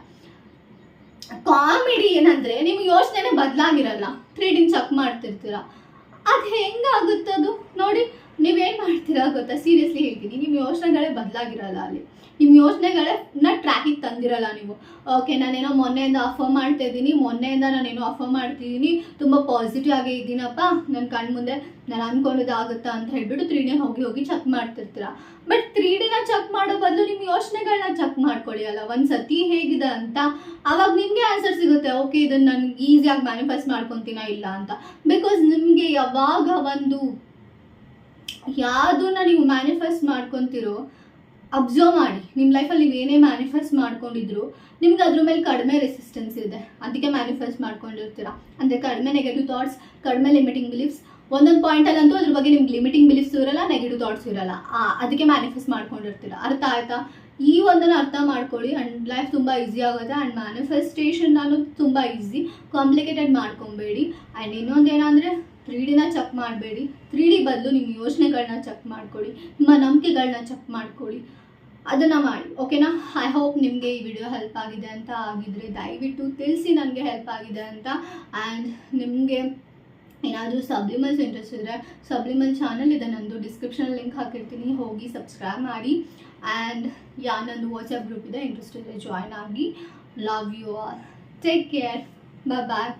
ಕಾಮಿಡಿ ಏನಂದ್ರೆ ನಿಮ್ಮ ಯೋಚನೆನೇ ಬದಲಾಗಿರಲ್ಲ ತ್ರೀ ಡಿನ್ ಚೆಕ್ ಮಾಡ್ತಿರ್ತೀರಾ. ಅದು ಹೆಂಗಾಗುತ್ತದು ನೋಡಿ ನೀವೇನು ಮಾಡ್ತೀರಾ ಗೊತ್ತಾ? ಸೀರಿಯಸ್ಲಿ ಹೇಳ್ತೀನಿ. ನಿಮ್ಮ ಯೋಚನೆಗಳೇ ಬದಲಾಗಿರಲ್ಲ ಅಲ್ಲಿ. ನಿಮ್ಮ ಯೋಚನೆಗಳನ್ನ ಟ್ರ್ಯಾಕಿಗೆ ತಂದಿರಲ್ಲ ನೀವು. ಓಕೆ ನಾನೇನೋ ಮೊನ್ನೆಯಿಂದ ಅಫರ್ ಮಾಡ್ತಾ ಇದ್ದೀನಿ, ಮೊನ್ನೆಯಿಂದ ನಾನೇನೋ ಅಫರ್ ಮಾಡ್ತಿದ್ದೀನಿ ತುಂಬ ಪಾಸಿಟಿವ್ ಆಗೇ ಇದ್ದೀನಪ್ಪ. ನನ್ನ ಕಣ್ಣು ಮುಂದೆ ನಾನು ಅನ್ಕೊಂಡಿದ್ದು ಆಗುತ್ತಾ ಅಂತ ಹೇಳ್ಬಿಟ್ಟು ತ್ರೀ ಡಿ ಹೋಗಿ ಹೋಗಿ ಚೆಕ್ ಮಾಡ್ತಿರ್ತೀರ? ಬಟ್ ತ್ರೀ ಡೇನ ಚೆಕ್ ಮಾಡೋ ಬದಲು ನಿಮ್ಮ ಯೋಚನೆಗಳನ್ನ ಚೆಕ್ ಮಾಡ್ಕೊಳ್ಳಿ ಅಲ್ಲ. ಒಂದು ಸತಿ ಹೇಗಿದೆ ಅಂತ ಅವಾಗ ನಿಮಗೆ ಆನ್ಸರ್ ಸಿಗುತ್ತೆ. ಓಕೆ ಇದನ್ನು ನನಗೆ ಈಸಿಯಾಗಿ ಮ್ಯಾನಿಫೆಸ್ಟ್ ಮಾಡ್ಕೊತೀನ ಇಲ್ಲ ಅಂತ. ಬಿಕಾಸ್ ನಿಮಗೆ ಯಾವಾಗ ಒಂದು ಯಾವುದನ್ನ ನೀವು ಮ್ಯಾನಿಫೆಸ್ಟ್ ಮಾಡ್ಕೊತಿರೋ ಅಬ್ಸರ್ವ್ ಮಾಡಿ. ನಿಮ್ಮ ಲೈಫಲ್ಲಿ ನೀವು ಏನೇ ಮ್ಯಾನಿಫೆಸ್ಟ್ ಮಾಡ್ಕೊಂಡಿದ್ರು, ನಿಮ್ಗೆ ಅದ್ರ ಮೇಲೆ ಕಡಿಮೆ ರೆಸಿಸ್ಟೆನ್ಸ್ ಇದೆ. ಅದಕ್ಕೆ ಮ್ಯಾನಿಫೆಸ್ಟ್ ಮಾಡ್ಕೊಂಡಿರ್ತೀರ. ಅಂದರೆ ಕಡಿಮೆ ನೆಗೆಟಿವ್ ಥಾಟ್ಸ್ ಕಡಿಮೆ ಲಿಮಿಟಿಂಗ್ ಬಿಲೀಫ್ಸ್ ಒಂದೊಂದು ಪಾಯಿಂಟಲ್ಲಂತೂ ಅದ್ರ ಬಗ್ಗೆ ನಿಮ್ಗೆ ಲಿಮಿಟಿಂಗ್ ಬಿಲೀಫ್ಸ್ ಇರಲ್ಲ ನೆಗೆಟಿವ್ ಥಾಟ್ಸ್ ಇರಲ್ಲ. ಅದಕ್ಕೆ ಮ್ಯಾನಿಫೆಸ್ಟ್ ಮಾಡ್ಕೊಂಡಿರ್ತೀರ. ಅರ್ಥ ಆಯ್ತಾ? ಈ ಒಂದನ್ನು ಅರ್ಥ ಮಾಡ್ಕೊಳ್ಳಿ. ಆ್ಯಂಡ್ ಲೈಫ್ ತುಂಬ ಈಸಿ ಆಗುತ್ತೆ. ಆ್ಯಂಡ್ ಮ್ಯಾನಿಫೆಸ್ಟೇಷನ್ ನಾನು ತುಂಬ ಈಸಿ ಕಾಂಪ್ಲಿಕೇಟೆಡ್ ಮಾಡ್ಕೊಬೇಡಿ. ಆ್ಯಂಡ್ ಇನ್ನೊಂದು ಏನಂದರೆ ತ್ರೀ ಡಿನ ಚೆಕ್ ಮಾಡಬೇಡಿ. ತ್ರೀ ಡಿ ಬದಲು ನಿಮ್ಮ ಯೋಚನೆಗಳನ್ನ ಚೆಕ್ ಮಾಡ್ಕೊಳ್ಳಿ, ನಿಮ್ಮ ನಂಬಿಕೆಗಳನ್ನ ಚೆಕ್ ಮಾಡ್ಕೊಳ್ಳಿ. ಅದನ್ನು ಮಾಡಿ, ಓಕೆನಾ? ಐ ಹೋಪ್ ನಿಮಗೆ ಈ ವಿಡಿಯೋ ಹೆಲ್ಪ್ ಆಗಿದೆ ಅಂತ ಆಗಿದ್ರೆ ದಯವಿಟ್ಟು ತಿಳಿಸಿ ನನಗೆ ಹೆಲ್ಪ್ ಆಗಿದೆ ಅಂತ. ಆ್ಯಂಡ್ ನಿಮಗೆ ಏನಾದರೂ ಸಬ್ಲಿಮಲ್ಸ್ ಇಂಟ್ರೆಸ್ಟ್ ಇದ್ದರೆ ಸಬ್ಲಿಮಲ್ ಚಾನಲ್ ಇದೆ, ನಂದು ಡಿಸ್ಕ್ರಿಪ್ಷನ್ ಲಿಂಕ್ ಹಾಕಿರ್ತೀನಿ. ಹೋಗಿ ಸಬ್ಸ್ಕ್ರೈಬ್ ಮಾಡಿ. ಆ್ಯಂಡ್ ಯಾ, ನಂದು ವಾಟ್ಸಪ್ ಗ್ರೂಪ್ ಇದೆ ಇಂಟ್ರೆಸ್ಟ್ ಇದ್ದರೆ ಜಾಯ್ನ್ ಆಗಿ. Love you all take care bye bye